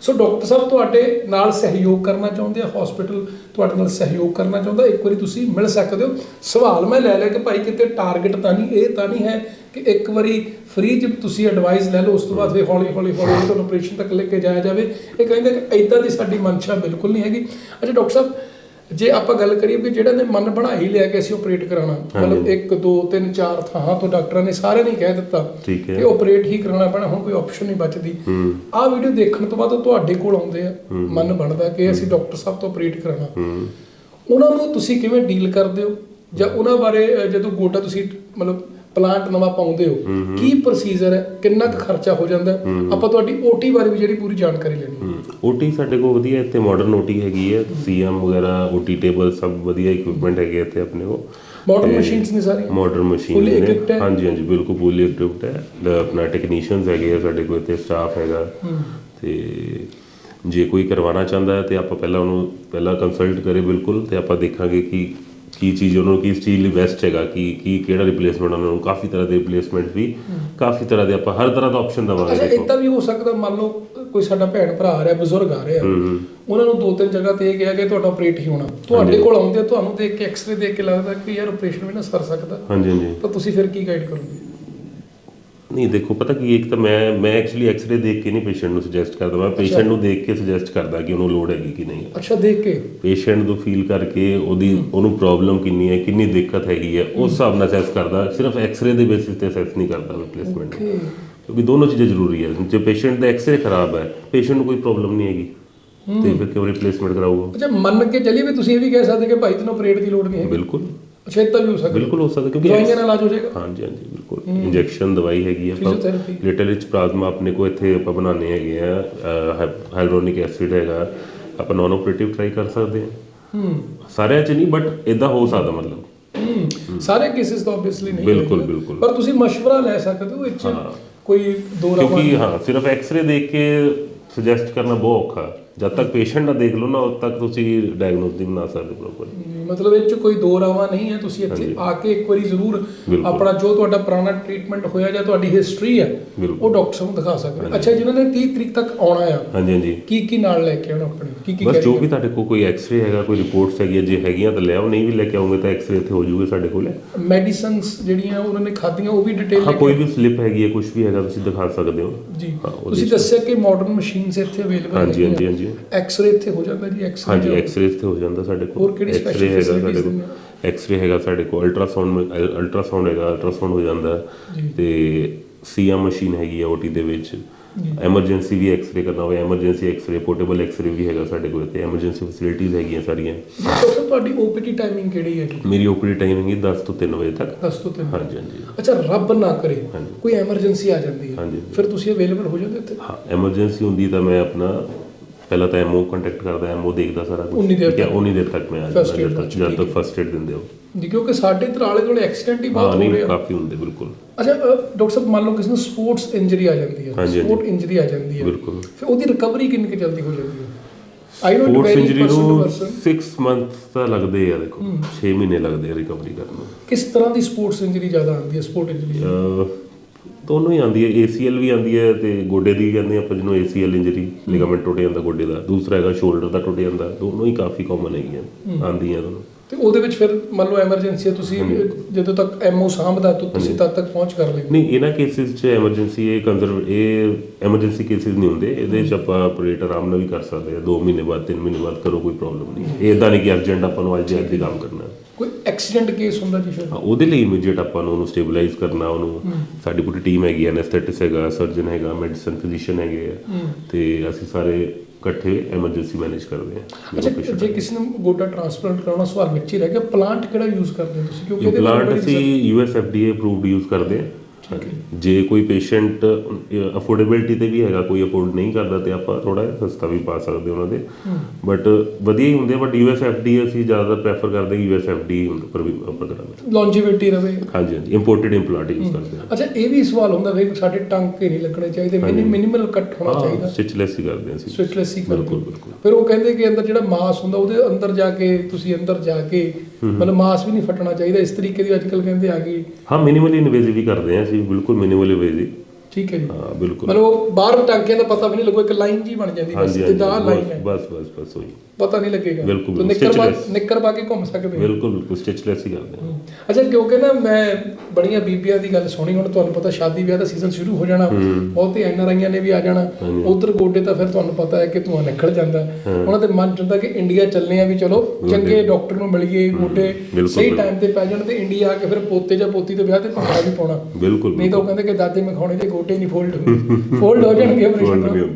ਸੋ ਡਾਕਟਰ ਸਾਹਿਬ ਤੁਹਾਡੇ ਨਾਲ ਸਹਿਯੋਗ ਕਰਨਾ ਚਾਹੁੰਦੇ ਆ ਹਸਪੀਟਲ ਤੁਹਾਡੇ ਨਾਲ ਸਹਿਯੋਗ ਕਰਨਾ ਚਾਹੁੰਦਾ, ਇੱਕ ਵਾਰੀ ਤੁਸੀਂ ਮਿਲ ਸਕਦੇ ਹੋ। ਸਵਾਲ ਮੈਂ ਲੈ ਲਿਆ ਕਿ ਭਾਈ ਕਿਤੇ ਟਾਰਗੇਟ ਤਾਂ ਨਹੀਂ, ਇਹ ਤਾਂ ਨਹੀਂ ਹੈ ਕਿ ਇੱਕ ਵਾਰੀ ਫ੍ਰੀ ਚ ਤੁਸੀਂ ਐਡਵਾਈਸ ਲੈ ਲਓ, ਉਸ ਤੋਂ ਬਾਅਦ ਫਿਰ ਹੌਲੀ ਹੌਲੀ ਹੌਲੀ ਤੁਹਾਨੂੰ ਆਪਰੇਸ਼ਨ ਤੱਕ ਲੈ ਕੇ ਜਾਇਆ ਜਾਵੇ। ਇਹ ਕਹਿੰਦੇ ਕਿ ਇਦਾਂ ਦੀ ਸਾਡੀ ਮਨਸ਼ਾ ਬਿਲਕੁਲ ਨਹੀਂ ਹੈਗੀ। ਅੱਛਾ ਡਾਕਟਰ ਸਾਹਿਬ ਜੇ ਆਪਾਂ ਗੱਲ ਕਰੀਏ ਵੀ ਜਿਹੜਾ ਨੇ ਮਨ ਬਣਾ ਹੀ ਲਿਆ ਕਿ ਅਸੀਂ ਆਪਰੇਟ ਕਰਾਉਣਾ ਮਤਲਬ 1 2 3 4 ਥਾਂ ਤੋਂ ਡਾਕਟਰਾਂ ਨੇ ਸਾਰਿਆਂ ਨੇ ਕਹਿ ਦਿੱਤਾ। ਕਿ ਆਪਰੇਟ ਹੀ ਕਰਾਉਣਾ ਪੈਣਾ ਹੁਣ ਕੋਈ ਆਪਸ਼ਨ ਨਹੀਂ ਬਚਦੀ। ਆਹ ਵੀਡੀਓ ਦੇਖਣ ਤੋਂ ਬਾਅਦ ਤੁਹਾਡੇ ਕੋਲ ਆਉਂਦੇ ਆ। ਮਨ ਬਣਦਾ ਕਿ ਅਸੀਂ ਡਾਕਟਰ ਸਾਹਿਬ ਤੋਂ ਆਪਰੇਟ ਕਰਾਉਣਾ। ਉਹਨਾਂ ਨੂੰ ਤੁਸੀਂ ਕਿਵੇਂ ਡੀਲ ਕਰਦੇ ਹੋ? ਜਾਂ ਉਹਨਾਂ ਬਾਰੇ ਜਦੋਂ ਗੋਡਾ ਤੁਸੀਂ ਮਤਲਬ ਪਲਾਂਟ ਨਵਾਂ ਪਾਉਂਦੇ ਹੋ ਕੀ ਪ੍ਰੋਸੀਜਰ ਹੈ? ਕਿੰਨਾ ਕੁ ਖਰਚਾ ਹੋ ਜਾਂਦਾ? ਆਪਾਂ ਤੁਹਾਡੀ ਓਟੀ ਬਾਰੇ ਵੀ ਜਿਹੜੀ ਪੂਰੀ ਜਾਣਕਾਰੀ ਲੈਣੀ ਹੈ। ਓਟੀ ਸਾਡੇ ਕੋਲ ਵਧੀਆ ਇੱਥੇ ਮਾਡਰਨ ਓਟੀ ਹੈਗੀ ਹੈ। ਸੀਐਮ ਵਗੈਰਾ ਓਟੀ ਟੇਬਲ ਸਭ ਵਧੀਆ ਇਕਵਿਪਮੈਂਟ ਹੈਗੇ ਇੱਥੇ ਆਪਣੇ ਕੋਲ। ਮਾਡਰਨ ਮਸ਼ੀਨਸ ਨੇ ਸਾਰੀਆਂ? ਮਾਡਰਨ ਮਸ਼ੀਨ ਨੇ? ਹਾਂਜੀ ਹਾਂਜੀ ਬਿਲਕੁਲ ਫੁੱਲੀ ਇਕਵਿਪਡ ਹੈ। ਆਪਣਾ ਟੈਕਨੀਸ਼ੀਅਨਸ ਹੈਗੇ ਆ ਸਾਡੇ ਕੋਲ ਇੱਥੇ ਸਟਾਫ ਹੈਗਾ। ਤੇ ਜੇ ਕੋਈ ਕਰਵਾਉਣਾ ਚਾਹੁੰਦਾ ਹੈ ਤੇ ਆਪਾਂ ਪਹਿਲਾਂ ਉਹਨੂੰ ਪਹਿਲਾਂ ਕੰਸਲਟ ਕਰੇ ਬਿਲਕੁਲ ਤੇ ਆਪਾਂ ਦੇਖਾਂਗੇ ਕਿ ਕੀ ਚੀਜ਼ ਉਹਨਾਂ ਨੂੰ ਕਿਸ ਚੀਜ਼ ਲਈ ਬੈਸਟ ਹੈਗਾ ਕਿ ਕੀ ਕਿਹੜਾ ਰਿਪਲੇਸਮੈਂਟ ਉਹਨਾਂ ਨੂੰ ਕਾਫੀ ਤਰ੍ਹਾਂ ਦੇ ਰਿਪਲੇਸਮੈਂਟ ਵੀ ਕਾਫੀ ਤਰ੍ਹਾਂ ਦੇ ਆਪਾਂ ਹਰ ਤਰ੍ਹਾਂ ਦਾ ਆਪਸ਼ਨ ਦਵਾਂਗੇ ਅੱਛਾ ਦੇਖੋ। ਇਦਾਂ ਵੀ ਹੋ ਸਕਦਾ ਮੰਨ ਲਓ ਕੋਈ ਸਾਡਾ ਭੈਣ ਭਰਾ ਆ ਰਿਹਾ ਬਜ਼ੁਰਗ ਆ ਰਿਹਾ ਉਹਨਾਂ ਨੂੰ ਦੋ ਤਿੰਨ ਜਗ੍ਹਾ ਤੇ ਇਹ ਗਿਆ ਕਿ ਤੁਹਾਡਾ ਆਪਰੇਟ ਹੀ ਹੋਣਾ। ਤੁਹਾਡੇ ਕੋਲ ਆਉਂਦੇ ਆ, ਤੁਹਾਨੂੰ ਦੇਖ ਕੇ ਐਕਸ-ਰੇ ਦੇਖ ਕੇ ਲੱਗਦਾ ਕਿ ਯਾਰ ਆਪਰੇਸ਼ਨ ਵੀ ਨਾ ਸਰ ਸਕਦਾ। ਹਾਂਜੀ ਹਾਂਜੀ। ਤਾਂ ਤੁਸੀਂ ਫਿਰ ਕੀ ਗਾਈਡ ਕਰੋਗੇ? ਨਹੀਂ ਦੇਖੋ ਪਤਾ ਕੀ ਇੱਕ ਤਾਂ ਮੈਂ ਮੈਂ ਐਕਚੁਅਲੀ ਐਕਸ-ਰੇ ਦੇਖ ਕੇ ਨਹੀਂ ਪੇਸ਼ੈਂਟ ਨੂੰ ਸੁਜੈਸਟ ਕਰਦਾ ਮੈਂ ਪੇਸ਼ੈਂਟ ਨੂੰ ਦੇਖ ਕੇ ਸੁਜੈਸਟ ਕਰਦਾ ਕਿ ਉਹਨੂੰ ਲੋੜ ਹੈਗੀ ਕਿ ਨਹੀਂ। ਅੱਛਾ ਦੇਖ ਕੇ? ਪੇਸ਼ੈਂਟ ਨੂੰ ਫੀਲ ਕਰਕੇ ਉਹਦੀ ਉਹਨੂੰ ਪ੍ਰੋਬਲਮ ਕਿੰਨੀ ਹੈ ਕਿੰਨੀ ਦਿੱਕਤ ਹੈਗੀ ਹੈ ਉਸ ਹਿਸਾਬ ਨਾਲ ਅਸੈਸ ਕਰਦਾ ਸਿਰਫ ਐਕਸ-ਰੇ ਦੇ ਬੇਸਿਸ ਤੇ ਅਸੈਸ ਨਹੀਂ ਕਰਦਾ ਰਿਪਲੇਸਮੈਂਟ. ਕਿਉਂਕਿ ਦੋਨੋਂ ਚੀਜ਼ਾਂ ਜ਼ਰੂਰੀ ਹੈ। ਜੇ ਪੇਸ਼ੈਂਟ ਦਾ ਐਕਸ-ਰੇ ਖਰਾਬ ਹੈ ਪੇਸ਼ੈਂਟ ਨੂੰ ਕੋਈ ਪ੍ਰੋਬਲਮ ਨਹੀਂ ਹੈਗੀ। ਤੇ ਫਿਰ ਕਿਉਂ ਰਿਪਲੇਸਮੈਂਟ ਕਰਾਊਗਾ? ਅੱਛਾ ਮੰਨ ਕੇ ਚੱਲੀਏ ਵੀ ਤੁਸੀਂ ਇਹ ਵੀ ਕਹਿ ਸਕਦੇ ਕਿ ਭਾਈ ਤੈਨੂੰ ਆਪਰੇਟ ਦੀ ਲੋੜ ਨਹੀਂ ਹੈ ਬਿਲਕੁਲ। ਅੱਛਾ ਇਦਾਂ ਵੀ ਹੋ ਸਕਦਾ। ਬਿਲਕੁਲ ਹੋ ਸਕਦਾ ਕਿਉਂਕਿ ਦਵਾਈਆਂ ਨਾਲ ਇਲਾਜ ਹੋ ਜਾਏਗਾ? ਹਾਂਜੀ ਹਾਂਜੀ ਬਿਲਕੁਲ। ਇੰਜੈਕਸ਼ਨ ਦਵਾਈ ਹੈਗੀ ਹੈ Physiotherapy। ਲਿਟਲ ਵਿੱਚ ਪਲਾਜ਼ਮਾ ਆਪਣੇ ਕੋ ਇੱਥੇ ਆਪਾਂ ਬਣਾਉਂਦੇ ਹੈਗੇ ਆ ਹਾਈਡਰੋਨਿਕ ਐਸਿਡ ਹੈਗਾ ਆਪਾਂ ਨਾਨ ਆਪਰੇਟਿਵ ਟਰਾਈ ਕਰ ਸਕਦੇ ਹਾਂ। ਹੂੰ। ਸਾਰਿਆਂ 'ਚ ਨਹੀਂ ਬਟ ਇਦਾਂ ਹੋ ਸਕਦਾ ਮਤਲਬ। ਹੂੰ। ਸਾਰੇ ਕੇਸਿਸ ਤਾਂ ਆਬਵੀਅਸਲੀ ਨਹੀਂ ਬਿਲਕੁਲ। ਬਿਲਕੁਲ। ਪਰ ਤੁਸੀਂ ਮਸ਼ਵਰਾ ਲੈ ਸਕਦੇ ਹੋ ਇਹ 'ਚ ਕੋਈ ਦੋ ਰਾਵਾਂ ਕਿਉਂਕਿ ਹਾਂ ਸਿਰਫ ਐਕਸ-ਰੇ ਦੇਖ ਕੇ ਸੁਜੈਸਟ ਕਰਨਾ ਬਹੁਤ ਔਖਾ। ਜਦ ਤੱਕ ਪੇਸ਼ੈਂਟ ਨਾ ਦੇਖ ਲਓ ਨਾ ਉਦ ਤੱਕ ਤੁਸੀਂ ਡਾਇਗਨੋਸ ਨਹੀਂ ਬਣਾ ਸਕਦੇ ਪ੍ਰੋਪਰ ਨਹੀਂ, ਮਤਲਬ ਇਹ 'ਚ ਕੋਈ ਦੋ ਰਾਵਾਂ ਨਹੀਂ ਹੈ ਤੁਸੀਂ ਇੱਥੇ ਆ ਕੇ ਇੱਕ ਵਾਰੀ ਜ਼ਰੂਰ। ਆਪਣਾ ਜੋ ਤੁਹਾਡਾ ਪੁਰਾਣਾ ਟ੍ਰੀਟਮੈਂਟ ਹੋਇਆ ਜਾਂ ਤੁਹਾਡੀ ਹਿਸਟਰੀ ਹੈ। ਉਹ ਡਾਕਟਰ ਨੂੰ ਦਿਖਾ ਸਕਦੇ। ਅੱਛਾ ਜਿਨ੍ਹਾਂ ਨੇ 30 ਤਰੀਕ ਤੱਕ ਆਉਣਾ ਆ ਹਾਂਜੀ ਹਾਂਜੀ। ਕੀ ਕੀ ਨਾਲ ਲੈ ਕੇ ਆਉਣਾ ਆਪਣੇ? ਕੀ ਕੀ ਬਸ ਜੋ ਵੀ ਤੁਹਾਡੇ ਕੋਲ ਕੋਈ ਐਕਸ-ਰੇ ਹੈਗਾ ਕੋਈ ਰਿਪੋਰਟਸ ਹੈਗੀਆਂ ਜੇ ਹੈਗੀਆਂ ਤਾਂ ਲੈ ਆਓ ਨਹੀਂ ਵੀ ਲੈ ਕੇ ਆਉਂਗੇ ਤਾਂ ਐਕਸ-ਰੇ ਇੱਥੇ ਹੋ ਜੂਗੇ ਸਾਡੇ ਕੋਲੇ। ਮੈਡੀਸਨਸ ਜਿਹੜੀਆਂ ਉਹਨਾਂ ਨੇ ਖਾਧੀਆਂ ਉਹ ਵੀ ਡਿਟੇਲ ਹਾਂ ਕੋਈ ਵੀ ਸਲਿੱਪ ਹੈਗੀ ਹੈ ਕੁਝ ਵੀ ਹੈਗਾ ਤੁਸੀਂ ਦਿਖਾ ਸਕਦੇ ਹੋ। ਜੀ। ਤੁਸੀਂ ਦੱਸਿਆ ਕਿ ਮਾਡਰਨ ਮਸ਼ੀਨਸ ਇੱਥੇ ਅਵੇਲੇਬਲ ਹਾਂਜੀ ਹਾਂਜੀ ਹਾਂਜੀ। ਐਕਸ-ਰੇ ਇੱਥੇ ਹੋ ਜਾਂਦਾ ਜੀ ਐਕਸ-ਰੇ ਹਾਂਜੀ ਐਕਸ-ਰੇ ਇੱਥੇ ਹੋ ਜਾਂਦਾ ਸਾਡੇ ਕੋਲ। ਹੋਰ ਕਿਹੜੀ special X-ray ਹੈਗਾ ਸਾਡੇ facilities ਕੋਲ ਐਕਸ-ਰੇ ਹੈਗਾ ਸਾਡੇ ਕੋਲ ਅਲਟਰਾਸਾਊਂਡ ਅਲਟਰਾਸਾਊਂਡ ਹੈਗਾ ਅਲਟਰਾਸਾਊਂਡ ਹੋ ਜਾਂਦਾ। ਹੈ। ਤੇ ਸੀਐਮ ਮਸ਼ੀਨ ਹੈਗੀ ਹੈ ਓਟੀ ਦੇ ਵਿੱਚ। ਐਮਰਜੈਂਸੀ ਵੀ ਐਕਸ-ਰੇ ਕਰਨਾ ਹੋਵੇ ਐਮਰਜੈਂਸੀ ਐਕਸ-ਰੇ ਪੋਰਟੇਬਲ ਐਕਸ-ਰੇ ਵੀ ਹੈਗਾ ਸਾਡੇ ਕੋਲ ਤੇ ਐਮਰਜੈਂਸੀ ਫੈਸਿਲਿਟੀਆਂ ਹੈਗੀਆਂ ਸਾਰੀਆਂ। ਡਾਕਟਰ ਤੁਹਾਡੀ ਓਪੀਟੀ ਟਾਈਮਿੰਗ ਕਿਹੜੀ ਹੈ ਜੀ? ਮੇਰੀ ਓਪੀਡੀ ਟਾਈਮਿੰਗ ਹੈ 10 ਤੋਂ 3 ਵਜੇ ਤੱਕ। ਦੱਸ ਤੋਂ ਤਿੰਨ ਹਾਂਜੀ ਹਾਂਜੀ। ਅੱਛਾ ਰੱਬ ਨਾ ਕਰੇ ਹਾਂਜੀ। ਕੋਈ ਐਮਰਜੈਂਸੀ ਆ ਜਾਂਦੀ ਹੈ। ਹਾਂਜੀ। ਫਿਰ ਤੁਸੀਂ ਅਵੇਲੇਬਲ ਹੋ ਜਾਂਦੇ ਇੱਥੇ? ਹਾਂ ਐਮਰਜੈਂਸੀ ਹੁੰਦੀ ਤਾਂ ਮੈਂ ਆਪਣਾ ਪਹਿਲਾਂ ਤਾਂ ਐਮਓ ਕੰਟੈਕਟ ਕਰਦਾ ਐਮਓ ਦੇਖਦਾ ਸਾਰਾ ਕੁਝ ਉਨੀ ਦੇਰ ਠੀਕ ਹੈ ਉਨੀ ਦੇਰ ਤੱਕ ਮੈਂ ਆ First ਜਾਂਦਾ aid ਜਦ ਤੱਕ ਜਦ ਤੱਕ ਫਸਟ ਏਡ ਦਿੰਦੇ ਹੋ। ਜੀ ਕਿਉਂਕਿ ਸਾਡੇ ਆਲੇ ਦੁਆਲੇ ਐਕਸੀਡੈਂਟ ਹੀ ਹਾਂ ਬਹੁਤ ਹੋ ਨਹੀਂ ਰਹੇ। ਆ ਕਾਫੀ ਹੁੰਦੇ ਬਿਲਕੁਲ। ਅੱਛਾ ਅ, ਡਾਕਟਰ ਸਾਹਿਬ ਮੰਨ ਲਓ ਕਿਸੇ ਨੂੰ ਸਪੋਰਟਸ ਇੰਜਰੀ ਆ ਜਾਂਦੀ ਹੈ। ਹਾਂਜੀ, ਹਾਂਜੀ। ਸਪੋਰਟ ਇੰਜਰੀ ਆ ਜਾਂਦੀ ਹੈ। ਬਿਲਕੁਲ। ਫਿਰ ਉਹਦੀ ਰਿਕਵਰੀ ਕਿੰਨੀ ਕੁ ਜਲਦੀ ਹੋ ਜਾਂਦੀ ਹੈ? I it sports vary injury ਨੂੰ ਪਰਸਨ 6 ਮੰਥ ਤਾਂ ਲੱਗਦੇ ਆ ਦੇਖੋ। 6 ਮਹੀਨੇ ਲੱਗਦੇ ਆ ਰਿਕਵਰੀ ਕਰਨ ਨੂੰ। ਕਿਸ ਤਰ੍ਹਾਂ ਦੀ ਸਪੋਰਟਸ ਇੰਜਰੀ ਜ਼ਿਆਦਾ ਆਉਂਦੀ ਹੈ ਸਪੋਰਟ ਇੰਜਰੀ ਅਹ, ਦੋਨੋਂ ਹੀ ਆਉਂਦੀ ਹੈ ACL ਵੀ ਆਉਂਦੀ ਹੈ ਤੇ ਗੋਡੇ ਦੀ ਕਹਿੰਦੇ ਆਪਾਂ ਜਿਹਨੂੰ ACL ਇੰਜਰੀ ਲਿਗਾਮੈਂਟ ਟੁੱਟ ਜਾਂਦਾ ਗੋਡੇ ਦਾ। ਦੂਸਰਾ ਹੈਗਾ ਸ਼ੋਲਡਰ ਦਾ ਟੁੱਟ ਜਾਂਦਾ। ਦੋਨੋਂ ਹੀ ਕਾਫੀ ਕਾਮਨ ਹੈਗੀਆਂ ਆਉਂਦੀਆਂ ਦੋਨੋਂ ਤੇ ਉਹਦੇ ਵਿੱਚ ਫਿਰ ਮੰਨ ਲਓ ਐਮਰਜੈਂਸੀ ਹੈ ਤੁਸੀਂ ਜਦੋਂ ਤੱਕ ਐਮਓ ਸਾਂਭਦਾ ਤਾਂ ਤੁਸੀਂ ਤਦ ਤੱਕ ਪਹੁੰਚ ਕਰ ਲੈਂਦੇ ਨਹੀਂ ਇਹਨਾਂ ਕੇਸਿਸ 'ਚ ਐਮਰਜੈਂਸੀ ਇਹ ਕੰਜ਼ਰਵ ਇਹ ਐਮਰਜੈਂਸੀ ਕੇਸਿਸ ਨਹੀਂ ਹੁੰਦੇ। ਇਹਦੇ 'ਚ ਆਪਾਂ ਆਪਰੇਟ ਆਰਾਮ ਨਾਲ ਵੀ ਕਰ ਸਕਦੇ ਆ 2 ਮਹੀਨੇ ਬਾਅਦ 3 ਮਹੀਨੇ ਬਾਅਦ ਕਰੋ ਕੋਈ ਪ੍ਰੋਬਲਮ ਨਹੀਂ ਇਹ ਇਦਾਂ ਨਹੀਂ ਕਿ ਅਰਜੈਂਟ ਆਪਾਂ ਨੂੰ ਅੱਜ ਅੱਜ ਹੀ ਕੰਮ ਕਰਨਾ ਹੈ। ਕੋਈ ਐਕਸੀਡੈਂਟ ਕੇਸ ਹੁੰਦਾ ਜੀ ਫਿਰ ਹਾਂ, ਉਹਦੇ ਲਈ ਇਮੀਡੀਏਟ ਆਪਾਂ ਨੂੰ ਉਹਨੂੰ ਸਟੇਬਲਾਈਜ਼ ਕਰਨਾ ਉਹਨੂੰ ਸਾਡੀ ਪੂਰੀ ਟੀਮ ਹੈਗੀ ਐਨਸਥੈਟਿਸ ਹੈਗਾ ਸਰਜਨ ਹੈਗਾ ਮੈਡੀਸਨ ਫਿਜ਼ੀਸ਼ੀਅਨ ਹੈਗੇ ਆ। ਤੇ ਅਸੀਂ ਸਾਰੇ ਇਕੱਠੇ ਐਮਰਜੈਂਸੀ ਮੈਨੇਜ ਕਰਦੇ ਆ ਅੱਛਾ ਜੇ ਕਿਸੇ ਨੂੰ ਗੋਡਾ ਟ੍ਰਾਂਸਪਲਾਂਟ ਕਰਾਉਣਾ ਸਵਾਲ ਵਿੱਚ ਹੀ ਰਹਿ ਗਿਆ ਪਲਾਂਟ ਕਿਹੜਾ ਯੂਜ਼ ਕਰਦੇ ਹੋ ਤੁਸੀਂ? ਕਿਉਂਕਿ ਇਹਦੇ ਬਾਰੇ ਇੰਪਲਾਂਟ ਬੜੀ ਅਸੀਂ ਯੂਐਸ ਐਫਡੀਏ ਅਪਰੂਵਡ ਯੂਜ਼ ਕਰਦੇ ਆ। ਜੇ ਕੋਈ ਪੇਸ਼ੈਂਟ ਅਫੋਰਡੇਬਿਲਟੀ ਤੇ ਵੀ ਹੈਗਾ ਕੋਈ ਅਫੋਰਡ ਨਹੀਂ ਕਰਦਾ ਤੇ ਆਪਾਂ ਥੋੜਾ ਸਸਤਾ ਵੀ ਪਾ ਸਕਦੇ ਉਹਨਾਂ ਦੇ। ਬਟ ਵਧੀਆ ਹੀ ਹੁੰਦੇ ਬਟ ਯੂਐਸ ਐਫਡੀਏ ਅਸੀਂ ਜ਼ਿਆਦਾ ਪ੍ਰੈਫਰ ਕਰਦੇ ਹਾਂ ਯੂਐਸ ਐਫਡੀਏ ਪਰ ਵੀ ਆਪਾਂ ਕਰਾਂਗੇ ਲੌਂਜੀਵਿਟੀ ਰਵੇ। ਹਾਂਜੀ ਹਾਂਜੀ। ਇੰਪੋਰਟਡ ਇੰਪਲਾਂਟ ਯੂਜ਼ ਕਰਦੇ ਅੱਛਾ ਇਹ ਵੀ ਸਵਾਲ ਹੁੰਦਾ ਵੇ ਸਾਡੇ ਟੰਕੇ ਨਹੀਂ ਲੱਗਣੇ ਚਾਹੀਦੇ ਮਿਨੀਮਲ ਕੱਟ ਹੋਣਾ ਚਾਹੀਦਾ। ਸਟਿਚਲੈਸ ਹੀ ਕਰਦੇ ਅਸੀਂ। ਸਵਿਟਲੈਸ ਹੀ ਕਰਦੇ ਬਿਲਕੁਲ। ਬਿਲਕੁਲ। ਫਿਰ ਉਹ ਕਹਿੰਦੇ ਕਿ ਅੰਦਰ ਜਿਹੜਾ ਮਾਸ ਹੁੰਦਾ ਉਹਦੇ ਅੰਦਰ ਜਾ ਕੇ ਤੁਸੀਂ ਅੰਦਰ ਜਾ ਕੇ ਮਤਲਬ ਮਾਸ ਵੀ ਨਹੀਂ ਫਟਣਾ ਚਾਹੀਦਾ। ਇਸ ਤਰੀਕੇ ਦੀ ਅੱਜਕੱਲ ਕਹਿੰਦੇ ਆ ਗਈ ਹਾਂ ਮਿਨੀਮਲੀ ਇਨਵੇਸਿਵ ਹੀ ਕਰਦੇ ਅਸੀਂ। ਬਿਲਕੁਲ ਮਿਨੀਮਲੀ ਇਨਵੇਸਿਵ ਠੀਕ ਹੈ ਜੀ। ਹਾਂ ਬਿਲਕੁਲ। ਮਤਲਬ ਉਹ ਬਾਹਰ ਟਾਂਕਿਆਂ ਦਾ ਪਤਾ ਵੀ ਨਹੀਂ ਲੱਗੋ ਇੱਕ ਲਾਈਨ ਜੀ ਬਣ ਜਾਂਦੀ ਬਸ ਹਾਂਜੀ ਤੇ ਦਾ ਲਾਈਨ ਹਾਂਜੀ ਹੈ। ਬਸ ਬਸ ਬਸ ਹੋਈ ਪਤਾ ਨਹੀਂ ਲੱਗੇਗਾ। ਬਿਲਕੁਲ, ਤੇ ਨਿੱਕਰ ਪਾ stitchless। ਨਿੱਕਰ ਪਾ ਕੇ ਘੁੰਮ ਸਕਦੇ ਬਿਲਕੁਲ ਬਿਲਕੁਲ ਸਟਿਚਲੈਸ ਹੀ ਕਰਦੇ। ਹਾਂ। ਅੱਛਾ ਕਿਉਂਕਿ ਨਾ ਮੈਂ ਬੜੀਆਂ ਬੀਬੀਆਂ ਦੀ ਗੱਲ ਸੁਣੀ ਹੁਣ ਤੁਹਾਨੂੰ ਪਤਾ ਸ਼ਾਦੀ ਵਿਆਹ ਦਾ ਸੀਜ਼ਨ ਸ਼ੁਰੂ ਹੋ ਜਾਣਾ। ਬਹੁਤੇ ਐਨ ਆਰ ਆਈਆਂ ਨੇ ਵੀ ਆ ਜਾਣਾ। ਉਧਰ ਗੋਡੇ ਤਾਂ ਫਿਰ ਤੁਹਾਨੂੰ ਪਤਾ ਹੈ ਕਿ ਧੂਆਂ ਨਿਕਲ ਜਾਂਦਾ। ਉਹਨਾਂ ਦੇ ਮਨ ਚ ਹੁੰਦਾ ਕਿ ਇੰਡੀਆ ਚੱਲਨੇ ਆ ਵੀ ਚਲੋ ਚੰਗੇ ਡਾਕਟਰ ਨੂੰ ਮਿਲੀਏ ਗੋਡੇ ਸਹੀ ਟਾਈਮ ਤੇ ਪੈ ਜਾਣ ਤੇ ਇੰਡੀਆ ਆ ਕੇ ਫਿਰ ਪੋਤੇ ਜਾਂ ਪੋਤੀ ਦੇ ਵਿਆਹ ਤੇ ਭੰਗੜਾ ਵੀ ਪਾਉਣਾ। ਨਹੀਂ ਤਾਂ ਉਹ ਕਹਿੰਦੇ ਕਿ ਦਾਦੇ ਮਖਾਉਣੇ ਦੇ ਗੋਡੇ ਨਹੀਂ ਫੋਲਡ ਹੁੰਦੇ। ਫੋਲਡ ਹੋ ਜਾਣਗੇ ਆਪਰੇਸ਼ਨ ਤੋਂ।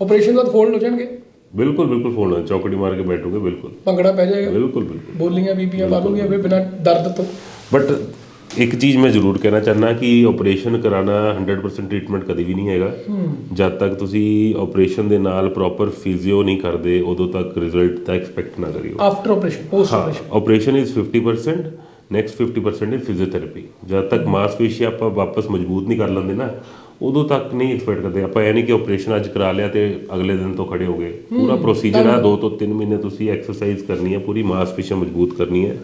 ਆਪਰੇਸ਼ਨ ਫੋਲਡ ਹੋ ਜਾਣਗੇ। ਬਿਲਕੁਲ ਬਿਲਕੁਲ ਫੋਨ ਚੌਕੜੀ ਮਾਰ ਕੇ ਬੈਠੋਗੇ ਬਿਲਕੁਲ। ਭੰਗੜਾ ਪੈ ਜਾਏਗਾ। ਬਿਲਕੁਲ ਬਿਲਕੁਲ। ਬੋਲੀਆਂ ਬੀਬੀਆਂ ਬਾਲੂਗੀਆਂ ਵੀ ਬਿਨਾਂ ਦਰਦ ਤੋਂ। ਬਟ ਇੱਕ ਚੀਜ਼ ਮੈਂ ਜ਼ਰੂਰ ਕਹਿਣਾ ਚਾਹਨਾ ਕਿ ਆਪਰੇਸ਼ਨ ਕਰਾਣਾ 100% ਟ੍ਰੀਟਮੈਂਟ ਕਦੀ ਵੀ ਨਹੀਂ ਹੈਗਾ। ਜਦ ਤੱਕ ਤੁਸੀਂ ਆਪਰੇਸ਼ਨ ਦੇ ਨਾਲ ਪ੍ਰੋਪਰ ਫਿਜ਼ੀਓ ਨਹੀਂ ਕਰਦੇ ਉਦੋਂ ਤੱਕ ਰਿਜ਼ਲਟ ਤਾਂ ਐਕਸਪੈਕਟ ਨਾ ਕਰਿਓ। ਆਫਟਰ ਆਪਰੇਸ਼ਨ ਪੋਸਟ ਹਾਂ operation operation is 50% next 50% is physiotherapy ਜਦ ਤੱਕ ਮਾਸਪੇਸ਼ੀ ਆਪਾਂ ਵਾਪਸ ਮਜ਼ਬੂਤ ਨਹੀਂ ਕਰ ਲੈਂਦੇ ਨਾ ਉਦੋਂ ਤੱਕ ਨਹੀਂ ਐਕਸਪੈਕਟ ਕਰਦੇ। ਆਪਾਂ ਇਹ ਨਹੀਂ ਕਿ ਆਪਰੇਸ਼ਨ ਅੱਜ ਕਰਾ ਲਿਆ ਤੇ ਅਗਲੇ ਦਿਨ ਤੋਂ ਖੜੇ ਹੋ ਗਏ। ਪੂਰਾ ਪ੍ਰੋਸੀਜਰ ਆ 2 ਤੋਂ 3 ਮਹੀਨੇ ਤੁਸੀਂ ਐਕਸਰਸਾਈਜ਼ ਕਰਨੀ ਹੈ ਪੂਰੀ ਮਾਸਪੇਸ਼ੀਆਂ ਮਜ਼ਬੂਤ ਕਰਨੀ ਹੈ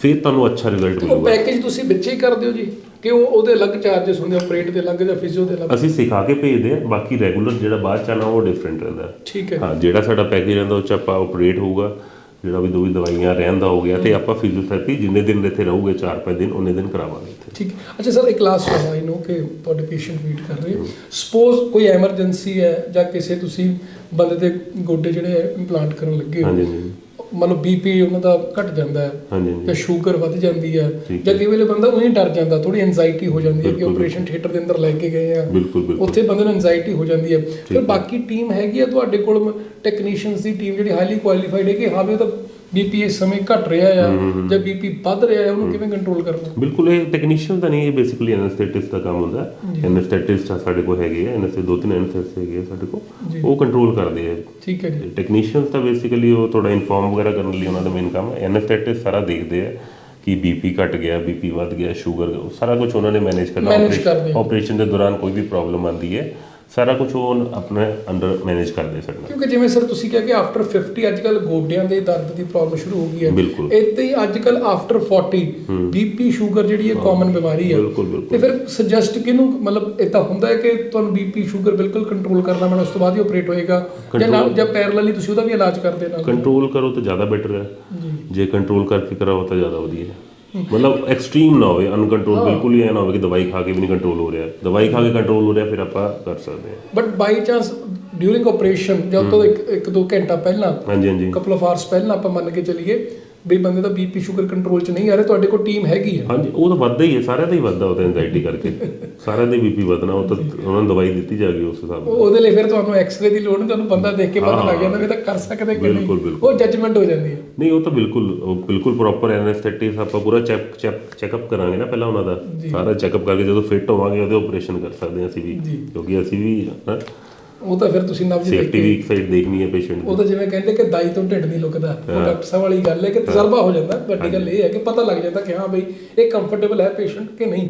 ਫਿਰ ਤੁਹਾਨੂੰ ਅੱਛਾ ਰਿਜ਼ਲਟ ਉਹ ਮਿਲੂਗਾ। ਪੈਕੇਜ ਤੁਸੀਂ ਵਿੱਚੇ ਹੀ ਕਰਦੇ ਹੋ ਜੀ। ਕਿ ਉਹ ਉਹਦੇ ਅਲੱਗ ਚਾਰजेस ਹੁੰਦੇ ਆਪਰੇਟ ਦੇ ਅਲੱਗ ਜਾਂ ਫਿਜ਼ੀਓ ਦੇ ਅਲੱਗ। ਅਸੀਂ ਸਿਖਾ ਕੇ ਭੇਜਦੇ ਆ ਬਾਕੀ ਰੈਗੂਲਰ ਜਿਹੜਾ ਬਾਅਦ ਚ ਆਣਾ ਉਹ ਡਿਫਰੈਂਟ ਰਹਿੰਦਾ। ਠੀਕ ਹੈ। ਹਾਂ ਜਿਹੜਾ ਸਾਡਾ ਪੈਕੇਜ ਰਹਿੰਦਾ ਉਹ ਚ ਆਪਾਂ ਆਪਰੇਟ ਹੋਊਗਾ। ਜਿਹੜਾ ਵੀ ਦੋ ਵੀ ਦਵਾਈਆਂ ਰਹਿੰਦਾ ਹੋ ਗਿਆ ਤੇ ਆਪਾਂ ਫਿਜ਼ੀਓਥੈਰੇਪੀ ਜਿੰਨੇ ਦਿਨ ਇੱਥੇ ਰਹੂਗੇ 4-5 ਦਿਨ ਉਹਨੇ ਦਿਨ ਕਰਾਵਾਂਗੇ ਇੱਥੇ। ਠੀਕ। ਅੱਛਾ ਸਰ ਇੱਕ ਲਾਸਟ ਸਵਾਲ ਆਈ ਨੋ ਕਿ ਤੁਹਾਡੇ ਪੇਸ਼ੈਂਟ ਵੇਟ ਕਰ ਰਹੇ। ਸਪੋਜ਼ ਕੋਈ ਐਮਰਜੈਂਸੀ ਹੈ ਜਾਂ ਕਿਸੇ ਤੁਸੀਂ ਬੰਦੇ ਦੇ ਗੋਡੇ ਜਿਹੜੇ ਇੰਪਲਾਂਟ ਕਰਨ ਲੱਗੇ ਹੋ ਹਾਂਜੀ ਹਾਂਜੀ। ਮਤਲਬ ਬੀਪੀ ਉਹਨਾਂ ਦਾ ਘਟ ਜਾਂਦਾ ਹੈ ਹਾਂਜੀ ਜਾਂ ਸ਼ੂਗਰ ਵੱਧ ਜਾਂਦੀ ਹੈ। ਠੀਕ ਜਾਂ ਕਈ ਵੇਲੇ ਬੰਦਾ ਉਹੀ ਡਰ ਜਾਂਦਾ ਥੋੜੀ ਐਂਜ਼ਾਈਟੀ ਹੋ ਜਾਂਦੀ ਹੈ ਕਿ ਬਿਲਕੁਲ, ਆਪਰੇਸ਼ਨ ਥੀਏਟਰ ਦੇ ਅੰਦਰ ਲੈ ਕੇ ਗਏ ਆ। ਬਿਲਕੁਲ ਬਿਲਕੁਲ। ਉੱਥੇ ਬੰਦੇ ਨੂੰ ਐਂਜ਼ਾਈਟੀ ਹੋ ਜਾਂਦੀ ਹੈ। ਫਿਰ। ਬਾਕੀ ਟੀਮ ਹੈਗੀ ਆ ਤੁਹਾਡੇ ਕੋਲ ਟੈਕਨੀਸ਼ੀਅਨਸ ਦੀ ਟੀਮ ਜਿਹੜੀ ਹਾਈਲੀ ਕੁਆਲੀਫਾਈਡ ਹੈ ਕਿ ਹਾਂ ਵੀ ਉਹ ਤਾਂ ਬੀਪੀ ਇਸ ਸਮੇਂ ਘਟ ਰਿਹਾ ਆ ਜਾਂ ਬੀਪੀ ਵੱਧ ਰਿਹਾ ਹੈ ਉਹਨੂੰ ਕਿਵੇਂ ਕੰਟਰੋਲ ਕਰਨਾ? ਬਿਲਕੁਲ ਇਹ ਟੈਕਨੀਸ਼ੀਅਨ ਤਾਂ ਨਹੀਂ ਇਹ ਬੇਸਿਕਲੀ ਐਨਸਥੈਟਿਸਟ ਦਾ ਕੰਮ ਹੁੰਦਾ। ਐਨਸਥੈਟਿਸਟ ਸਾਡੇ ਕੋਲ ਹੈਗੇ ਆ ਐਨਸਥੇ ਦੋ ਤਿੰਨ ਐਨਸਥੈਟਿਸਟ ਹੈਗੇ ਆ ਸਾਡੇ। ਕੋਲ। ਉਹ ਕੰਟਰੋਲ ਕਰਦੇ ਆ। ਠੀਕ ਹੈ ਜੀ। ਟੈਕਨੀਸ਼ੀਅਨਸ ਤਾਂ ਬੇਸਿਕਲੀ ਉਹ ਥੋੜਾ ਇਨਫਾਰਮ ਵਗੈਰਾ ਕਰਨ ਲਈ ਉਹਨਾਂ ਦਾ ਮੇਨ ਕੰਮ ਹੈ ਐਨਸਥੈਟਿਸਟ ਸਾਰਾ ਦੇਖਦੇ ਆ ਕਿ ਬੀਪੀ ਘਟ ਗਿਆ ਬੀਪੀ ਵੱਧ ਗਿਆ ਸ਼ੂਗਰ ਸਾਰਾ ਕੁਝ ਉਹਨਾਂ ਨੇ ਮੈਨੇਜ ਕਰਨਾ। ਆ। ਆਪਰੇਸ਼ਨ ਦੇ ਦੌਰਾਨ ਕੋਈ ਵੀ ਪ੍ਰੋਬਲਮ ਆਉਂਦੀ ਹੈ ਸਾਰਾ ਕੁਝ ਉਹ ਆਪਣੇ ਅੰਡਰ ਮੈਨੇਜ ਕਰਦੇ ਸਾਡਾ ਕਿਉਂਕਿ ਜਿਵੇਂ ਸਰ ਤੁਸੀਂ ਕਿਹਾ ਕਿ ਆਫਟਰ 50 ਅੱਜ ਕੱਲ ਗੋਡਿਆਂ ਦੇ ਦਰਦ ਦੀ ਪ੍ਰੋਬਲਮ ਸ਼ੁਰੂ ਹੋ ਗਈ ਹੈ। ਇਦਾਂ ਹੀ ਅੱਜ ਕੱਲ ਆਫਟਰ 40 ਬੀਪੀ ਸ਼ੂਗਰ ਜਿਹੜੀ ਇਹ ਕਾਮਨ ਬਿਮਾਰੀ ਹੈ। ਤੇ ਫਿਰ ਸੁਜੈਸਟ ਕਿਹਨੂੰ ਮਤਲਬ ਇਦਾਂ ਹੁੰਦਾ ਹੈ ਕਿ ਤੁਹਾਨੂੰ ਬੀਪੀ ਸ਼ੂਗਰ ਬਿਲਕੁਲ ਕੰਟਰੋਲ ਕਰਨਾ ਮੈਨਾਂ ਉਸ ਤੋਂ ਬਾਅਦ ਹੀ ਆਪਰੇਟ ਹੋਏਗਾ। ਜਾਂ ਨਾਲ ਜਾਂ ਪੈਰਲਲੀ ਤੁਸੀਂ ਉਹਦਾ ਵੀ ਇਲਾਜ ਕਰਦੇ ਨਾਲ। ਕੰਟਰੋਲ ਕਰੋ ਤਾਂ ਜ਼ਿਆਦਾ ਬੈਟਰ ਹੈ। ਜੀ। ਜੇ ਕੰਟਰੋਲ ਕਰਕੇ ਕਰਾਓ ਤਾਂ ਜ਼ਿਆਦਾ ਵਧੀਆ ਹੈ। ਮਤਲਬ ਐਕਸਟ੍ਰੀਮ ਨਾ ਹੋਵੇ ਅਨਕੰਟਰੋਲ ਬਿਲਕੁਲ ਹੀ ਐ ਨਾ ਹੋਵੇ ਕਿ ਦਵਾਈ ਖਾ ਕੇ ਵੀ ਨਹੀਂ ਕੰਟਰੋਲ ਹੋ ਰਿਹਾ। ਦਵਾਈ ਖਾ ਕੇ ਕੰਟਰੋਲ ਹੋ ਰਿਹਾ ਫਿਰ ਆਪਾਂ ਕਰ ਸਕਦੇ ਹਾਂ। But by chance during operation ਜਾਂ ਉਸ ਤੋਂ ਇੱਕ ਇੱਕ ਦੋ ਘੰਟਾ ਪਹਿਲਾਂ ਹਾਂਜੀ ਹਾਂਜੀ। ਕਪਲ ਆਫ ਆਵਰਸ ਪਹਿਲਾਂ ਆਪਾਂ ਮੰਨ ਕੇ ਚੱਲੀਏ ਵੀ ਬੰਦੇ ਦਾ ਬੀਪੀ ਸ਼ੂਗਰ ਕੰਟਰੋਲ 'ਚ ਨਹੀਂ ਆ ਰਿਹਾ ਤੁਹਾਡੇ ਕੋਲ ਟੀਮ ਹੈਗੀ ਹੈ ਹਾਂਜੀ ਉਹ ਤਾਂ ਵੱਧਦਾ ਹੀ ਹੈ ਸਾਰਿਆਂ ਦਾ ਹੀ ਵੱਧਦਾ ਉਹ ਤਾਂ ਐਂਜ਼ਾਈਟੀ ਕਰਕੇ। ਸਾਰਿਆਂ ਦੇ ਬੀਪੀ ਵਧਣਾ ਉਹ ਤਾਂ ਉਹਨਾਂ ਨੂੰ ਦਵਾਈ ਦਿੱਤੀ ਜਾਗੀ ਉਸ ਹਿਸਾਬ ਨਾਲ। ਉਹ- ਉਹਦੇ ਲਈ ਫਿਰ ਤੁਹਾਨੂੰ ਐਕਸ-ਰੇ ਦੀ ਲੋੜ ਨਹੀਂ ਤੁਹਾਨੂੰ ਬੰਦਾ ਦੇਖ ਕੇ ਪਤਾ ਲੱਗ ਜਾਂਦਾ ਵੀ ਤਾਂ ਕਰ ਸਕਦੇ ਕਿ ਨਹੀਂ। ਬਿਲਕੁਲ। ਉਹ ਜੱਜਮੈਂਟ ਹੋ ਜਾਂਦੀ ਹੈ। ਨਹੀਂ ਉਹ ਤਾਂ ਬਿਲਕੁਲ ਉਹ ਬਿਲਕੁਲ ਪ੍ਰੋਪਰ ਐਨਸਥੈਟਿਸ ਆਪਾਂ ਪੂਰਾ ਚੈੱਕ ਚੈੱਕ ਚੈੱਕਅਪ ਕਰਾਂਗੇ ਨਾ ਪਹਿਲਾਂ ਉਹਨਾਂ ਦਾ। ਸਾਰਾ ਚੈੱਕਅਪ ਕਰਕੇ ਜਦੋਂ ਫਿੱਟ ਹੋਵਾਂਗੇ ਉਹਦੇ ਆਪਰੇਸ਼ਨ ਕਰ ਸਕਦੇ ਹਾਂ ਅਸੀਂ ਵੀ। ਕਿਉਂਕਿ ਅਸੀਂ ਵੀ ਉਹ ਤਾਂ ਫਿਰ ਤੁਸੀਂ ਨਬਜ ਦੇਖ ਸੇਫਟੀ ਵੀ ਇੱਕ ਸਾਈਡ ਦੇਖਣੀ ਹੈ ਪੇਸ਼ੈਂਟ ਉਹ ਤਾਂ ਜਿਵੇਂ ਕਹਿੰਦੇ ਕਿ ਦਾਈ ਤੋਂ ਢਿੱਡ ਨਹੀਂ ਲੁਕਦਾ। ਉਹ ਡਾਕਟਰ ਸਾਹਿਬ ਵਾਲੀ ਗੱਲ ਹੈ ਕਿ ਤਜਰਬਾ ਹੋ ਜਾਂਦਾ ਵੱਡੀ ਗੱਲ ਇਹ ਹੈ ਕਿ ਪਤਾ ਲੱਗ ਜਾਂਦਾ ਕਿ ਹਾਂ ਬਈ ਇਹ ਕੰਫਰਟੇਬਲ ਹੈ ਪੇਸ਼ੈਂਟ ਕਿ ਨਹੀਂ।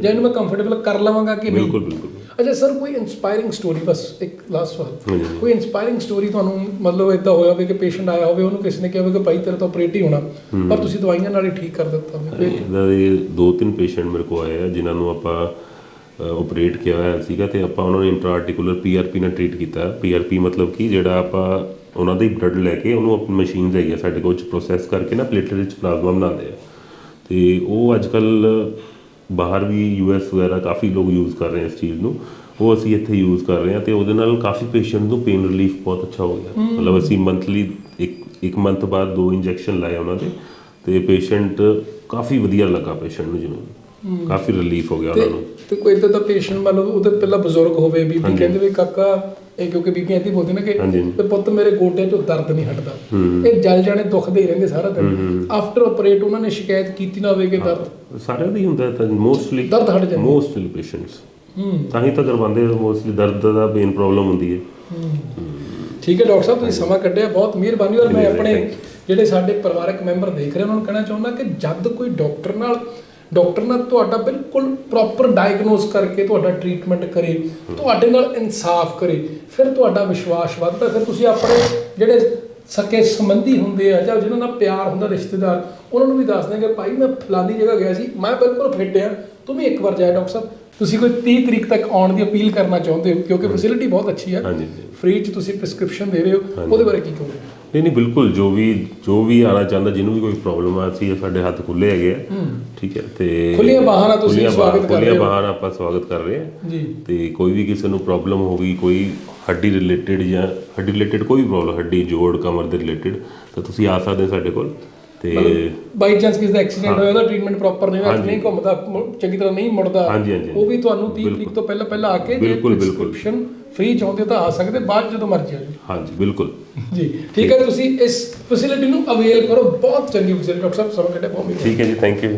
ਜਾਂ ਇਹਨੂੰ ਮੈਂ ਕੰਫਰਟੇਬਲ ਕਰ ਲਵਾਂਗਾ ਕਿ ਨਹੀਂ। ਬਿਲਕੁਲ ਬਿਲਕੁਲ। ਅੱਛਾ ਸਰ ਕੋਈ ਇਨਸਪਾਇਰਿੰਗ ਸਟੋਰੀ ਬਸ ਇੱਕ ਲਾਸਟ ਸਵਾਲ। ਕੋਈ ਇਨਸਪਾਇਰਿੰਗ ਸਟੋਰੀ ਤੁਹਾਨੂੰ ਮਤਲਬ ਇਦਾਂ ਹੋਇਆ ਹੋਵੇ ਕਿ ਪੇਸ਼ੈਂਟ ਆਇਆ ਹੋਵੇ ਉਹਨੂੰ ਕਿਸੇ ਨੇ ਕਿਹਾ ਹੋਵੇ ਕਿ ਭਾਈ ਤੇਰਾ ਤਾਂ ਆਪਰੇਟ ਹੀ ਹੋਣਾ ਪਰ ਤੁਸੀਂ ਦਵਾਈਆਂ ਨਾਲ ਹੀ ਠੀਕ ਕਰ ਦਿੱਤਾ। ਹੋਵੇ ਦੋ ਤਿੰਨ ਪੇਸ਼ੈਂਟ ਮੇਰੇ ਕੋਲ ਆਏ ਆ ਜਿਨ੍ਹਾਂ ਨੂੰ ਆਪਾਂ ਆਪਰੇਟ ਕੀਤਾ ਹੋਇਆ ਸੀਗਾ ਤੇ ਆਪਾਂ ਉਹਨਾਂ ਨੂੰ ਇੰਟਰਾਆਰਟੀਕੂਲਰ ਪੀਆਰਪੀ ਨਾਲ ਟ੍ਰੀਟ ਕੀਤਾ। ਪੀਆਰਪੀ ਮਤਲਬ ਕਿ ਜਿਹੜਾ ਆਪਾਂ ਉਹਨਾਂ ਦਾ ਹੀ ਬਲੱਡ ਲੈ ਕੇ ਉਹਨੂੰ ਆਪਣੀ ਮਸ਼ੀਨਸ ਹੈਗੀਆਂ ਸਾਡੇ ਕੋਲ ਚ ਪ੍ਰੋਸੈਸ ਕਰਕੇ ਨਾ ਪਲੇਟਲੇਟ ਵਿੱਚ ਪਲਾਜ਼ਮਾ ਬਣਾਉਂਦੇ ਆ। ਤੇ ਉਹ ਅੱਜ ਕੱਲ ਬਾਹਰ ਵੀ ਯੂਐਸ ਵਗੈਰਾ ਕਾਫੀ ਲੋਕ ਯੂਜ਼ ਕਰ ਰਹੇ ਆ ਇਸ ਚੀਜ਼ ਨੂੰ। ਉਹ ਅਸੀਂ ਇੱਥੇ ਯੂਜ਼ ਕਰ ਰਹੇ ਹਾਂ ਤੇ ਉਹਦੇ ਨਾਲ ਕਾਫੀ ਪੇਸ਼ੈਂਟ ਨੂੰ ਪੇਨ ਰਿਲੀਫ ਬਹੁਤ ਅੱਛਾ ਹੋ ਗਿਆ। ਮਤਲਬ ਅਸੀਂ ਮੰਥਲੀ ਇੱਕ ਇੱਕ ਮੰਥ ਬਾਅਦ ਦੋ ਇੰਜੈਕਸ਼ਨ ਲਾਏ ਉਹਨਾਂ ਦੇ ਤੇ ਪੇਸ਼ੈਂਟ ਕਾਫੀ ਵਧੀਆ ਲੱਗਾ ਪੇਸ਼ੈਂਟ ਨੂੰ ਜਿਹਨੂੰ ਕਾਫੀ ਰਿਲੀਫ ਹੋ ਗਿਆ ਉਹਨਾਂ ਤੇ ਨੂੰ। ਤੇ ਕੋਈ ਇਦਾਂ ਦਾ ਪੇਸ਼ੈਂਟ ਮਤਲਬ ਉਹਦੇ ਪਹਿਲਾਂ ਬਜ਼ੁਰਗ ਹੋਵੇ ਬੀਬੀ ਕਹਿੰਦੇ ਵੀ ਕਾਕਾ ਇਹ ਕਿਉਂਕਿ ਬੀਬੀਆਂ ਇੱਥੇ ਬੋਲਦੇ ਨੇ ਕਿ। ਵੀ ਪੁੱਤ ਮੇਰੇ ਗੋਡਿਆਂ 'ਚੋਂ ਦਰਦ ਨਹੀਂ ਹਟਦਾ। ਇਹ ਜਲ ਜਾਣੇ ਦੁਖਦੇ ਹੀ ਰਹਿੰਦੇ ਸਾਰਾ ਦਿਨ। ਆਫਟਰ ਆਪਰੇਟ ਉਹਨਾਂ ਨੇ ਸ਼ਿਕਾਇਤ ਕੀਤੀ ਨਾ ਹੋਵੇ ਕਿ ਦਰਦ। ਸਾਰਿਆਂ ਦੀ ਹੁੰਦਾ ਤਾਂ ਮੋਸਟਲੀ ਦਰਦ ਹਟ ਜਾਂਦਾ। ਮੋਸਟਲੀ ਪੇਸ਼ੈਂਟਸ ਤਾਂ ਹੀ ਤਾਂ ਕਰਵਾਉਂਦੇ ਮੋਸਟਲੀ ਦਰਦ ਦਾ ਮੇਨ ਪ੍ਰੋਬਲਮ ਹੁੰਦੀ ਹੈ। ਠੀਕ ਹੈ ਡਾਕਟਰ ਸਾਹਿਬ ਤੁਸੀਂ ਸਮਾਂ ਕੱਢਿਆ ਬਹੁਤ ਮਿਹਰਬਾਨੀ ਔਰ ਮੈਂ. ਆਪਣੇ ਜਿਹੜੇ ਸਾਡੇ ਪਰਿਵਾਰਕ ਮੈਂਬਰ ਦੇਖ ਰਹੇ ਉਹਨਾਂ ਨੂੰ ਕਹਿਣਾ ਚਾਹੁੰਦਾ ਕਿ ਜਦ ਕੋਈ ਡਾਕਟਰ ਨਾਲ ਡਾਕਟਰ ਨਾਲ ਤੁਹਾਡਾ ਬਿਲਕੁਲ ਪ੍ਰੋਪਰ ਡਾਇਗਨੋਸ ਕਰਕੇ ਤੁਹਾਡਾ ਟ੍ਰੀਟਮੈਂਟ ਕਰੇ ਤੁਹਾਡੇ ਨਾਲ ਇਨਸਾਫ ਕਰੇ ਫਿਰ ਤੁਹਾਡਾ ਵਿਸ਼ਵਾਸ ਵੱਧਦਾ ਫਿਰ ਤੁਸੀਂ ਆਪਣੇ ਜਿਹੜੇ ਸਕੇ ਸੰਬੰਧੀ ਹੁੰਦੇ ਆ ਜਾਂ ਜਿਨ੍ਹਾਂ ਨਾਲ ਪਿਆਰ ਹੁੰਦਾ ਰਿਸ਼ਤੇਦਾਰ ਉਹਨਾਂ ਨੂੰ ਵੀ ਦੱਸ ਦਿੰਦੇ ਕਿ ਭਾਈ ਮੈਂ ਫਲਾਨੀ ਜਗ੍ਹਾ ਗਿਆ ਸੀ ਮੈਂ ਬਿਲਕੁਲ ਫਿੱਟ ਆ ਤੂੰ ਵੀ ਇੱਕ ਵਾਰ ਜਾਇਆ ਡਾਕਟਰ ਸਾਹਿਬ। ਤੁਸੀਂ ਕੋਈ 30 ਤਰੀਕ ਤੱਕ ਆਉਣ ਦੀ ਅਪੀਲ ਕਰਨਾ ਚਾਹੁੰਦੇ ਹੋ ਕਿਉਂਕਿ ਫੈਸਿਲਿਟੀ ਬਹੁਤ ਅੱਛੀ ਆ ਫ੍ਰੀ ਚ ਤੁਸੀਂ ਪ੍ਰਿਸਕ੍ਰਿਪਸ਼ਨ ਦੇ ਰਹੇ ਹੋ ਉਹਦੇ ਬਾਰੇ ਕੀ ਕਹੋਗੇ? ਨਹੀਂ ਨਹੀਂ ਬਿਲਕੁਲ ਜੋ ਵੀ ਜੋ ਵੀ ਆਣਾ ਚਾਹੁੰਦਾ ਜਿਹਨੂੰ ਵੀ ਕੋਈ ਪ੍ਰੋਬਲਮ ਆ ਅਸੀਂ ਸਾਡੇ ਹੱਥ ਖੁੱਲੇ ਹੈਗੇ ਆ। ਠੀਕ ਹੈ ਤੇ ਖੁੱਲੀਆਂ ਬਾਹਾਂ ਨਾਲ ਤੁਸੀਂ ਖੁੱਲੀਆਂ ਸਵਾਗਤ ਕਰ ਰਹੇ ਖੁੱਲੀਆਂ ਹੋ। ਨਾਲ ਆਪਾਂ ਸਵਾਗਤ ਕਰ ਰਹੇ ਹਾਂ। ਜੀ। ਤੇ ਕੋਈ ਵੀ ਕਿਸੇ ਨੂੰ ਪ੍ਰੋਬਲਮ ਹੋ ਗਈ ਕੋਈ ਹੱਡੀ ਰਿਲੇਟਡ ਜਾਂ ਹੱਡੀ ਰਿਲੇਟਡ ਕੋਈ ਪ੍ਰੋਬਲਮ ਹੱਡੀ ਜੋੜ ਕਮਰ ਦੇ ਰਿਲੇਟਡ ਤਾਂ ਤੁਸੀਂ ਆ ਸਕਦੇ ਸਾਡੇ ਕੋਲ। ਤੇ ਬਾਈ ਚਾਂਸ ਕਿਸੇ ਦਾ ਐਕਸੀਡੈਂਟ ਹੋਇਆ ਉਹਦਾ ਟ੍ਰੀਟਮੈਂਟ ਪ੍ਰੋਪਰ ਨਹੀਂ ਹੋਇਆ ਨਹੀਂ ਘੁੰਮਦਾ ਚੰਗੀ ਤਰ੍ਹਾਂ ਨਹੀਂ ਮੁੜਦਾ ਉਹ ਵੀ ਤੁਹਾਨੂੰ 30 ਤਰੀਕ ਤੋਂ ਪਹਿਲਾਂ ਪਹਿਲਾਂ ਆ ਕੇ ਬਿਲਕੁਲ, ਬਿਲਕੁਲ। ਫ੍ਰੀ ਚਾਹੁੰਦੇ ਤਾਂ ਆ ਸਕਦੇ ਬਾਅਦ ਜਦੋਂ ਮਰਜ਼ੀ ਆ ਜਾਓ। ਹਾਂਜੀ ਬਿਲਕੁਲ। ਜੀ ਠੀਕ ਹੈ ਤੁਸੀਂ ਇਸ ਫੈਸਿਲਿਟੀ ਨੂੰ ਅਵੇਲ ਕਰੋ ਬਹੁਤ ਚੰਗੀ ਫੈਸਿਲਿਟੀ ਡਾਕਟਰ ਸਾਹਿਬ ਸਮਾਂ ਕੱਢਿਆ ਬਹੁਤ ਮਿਹਰਬਾਨੀ ਠੀਕ ਹੈ ਜੀ ਥੈਂਕ ਯੂ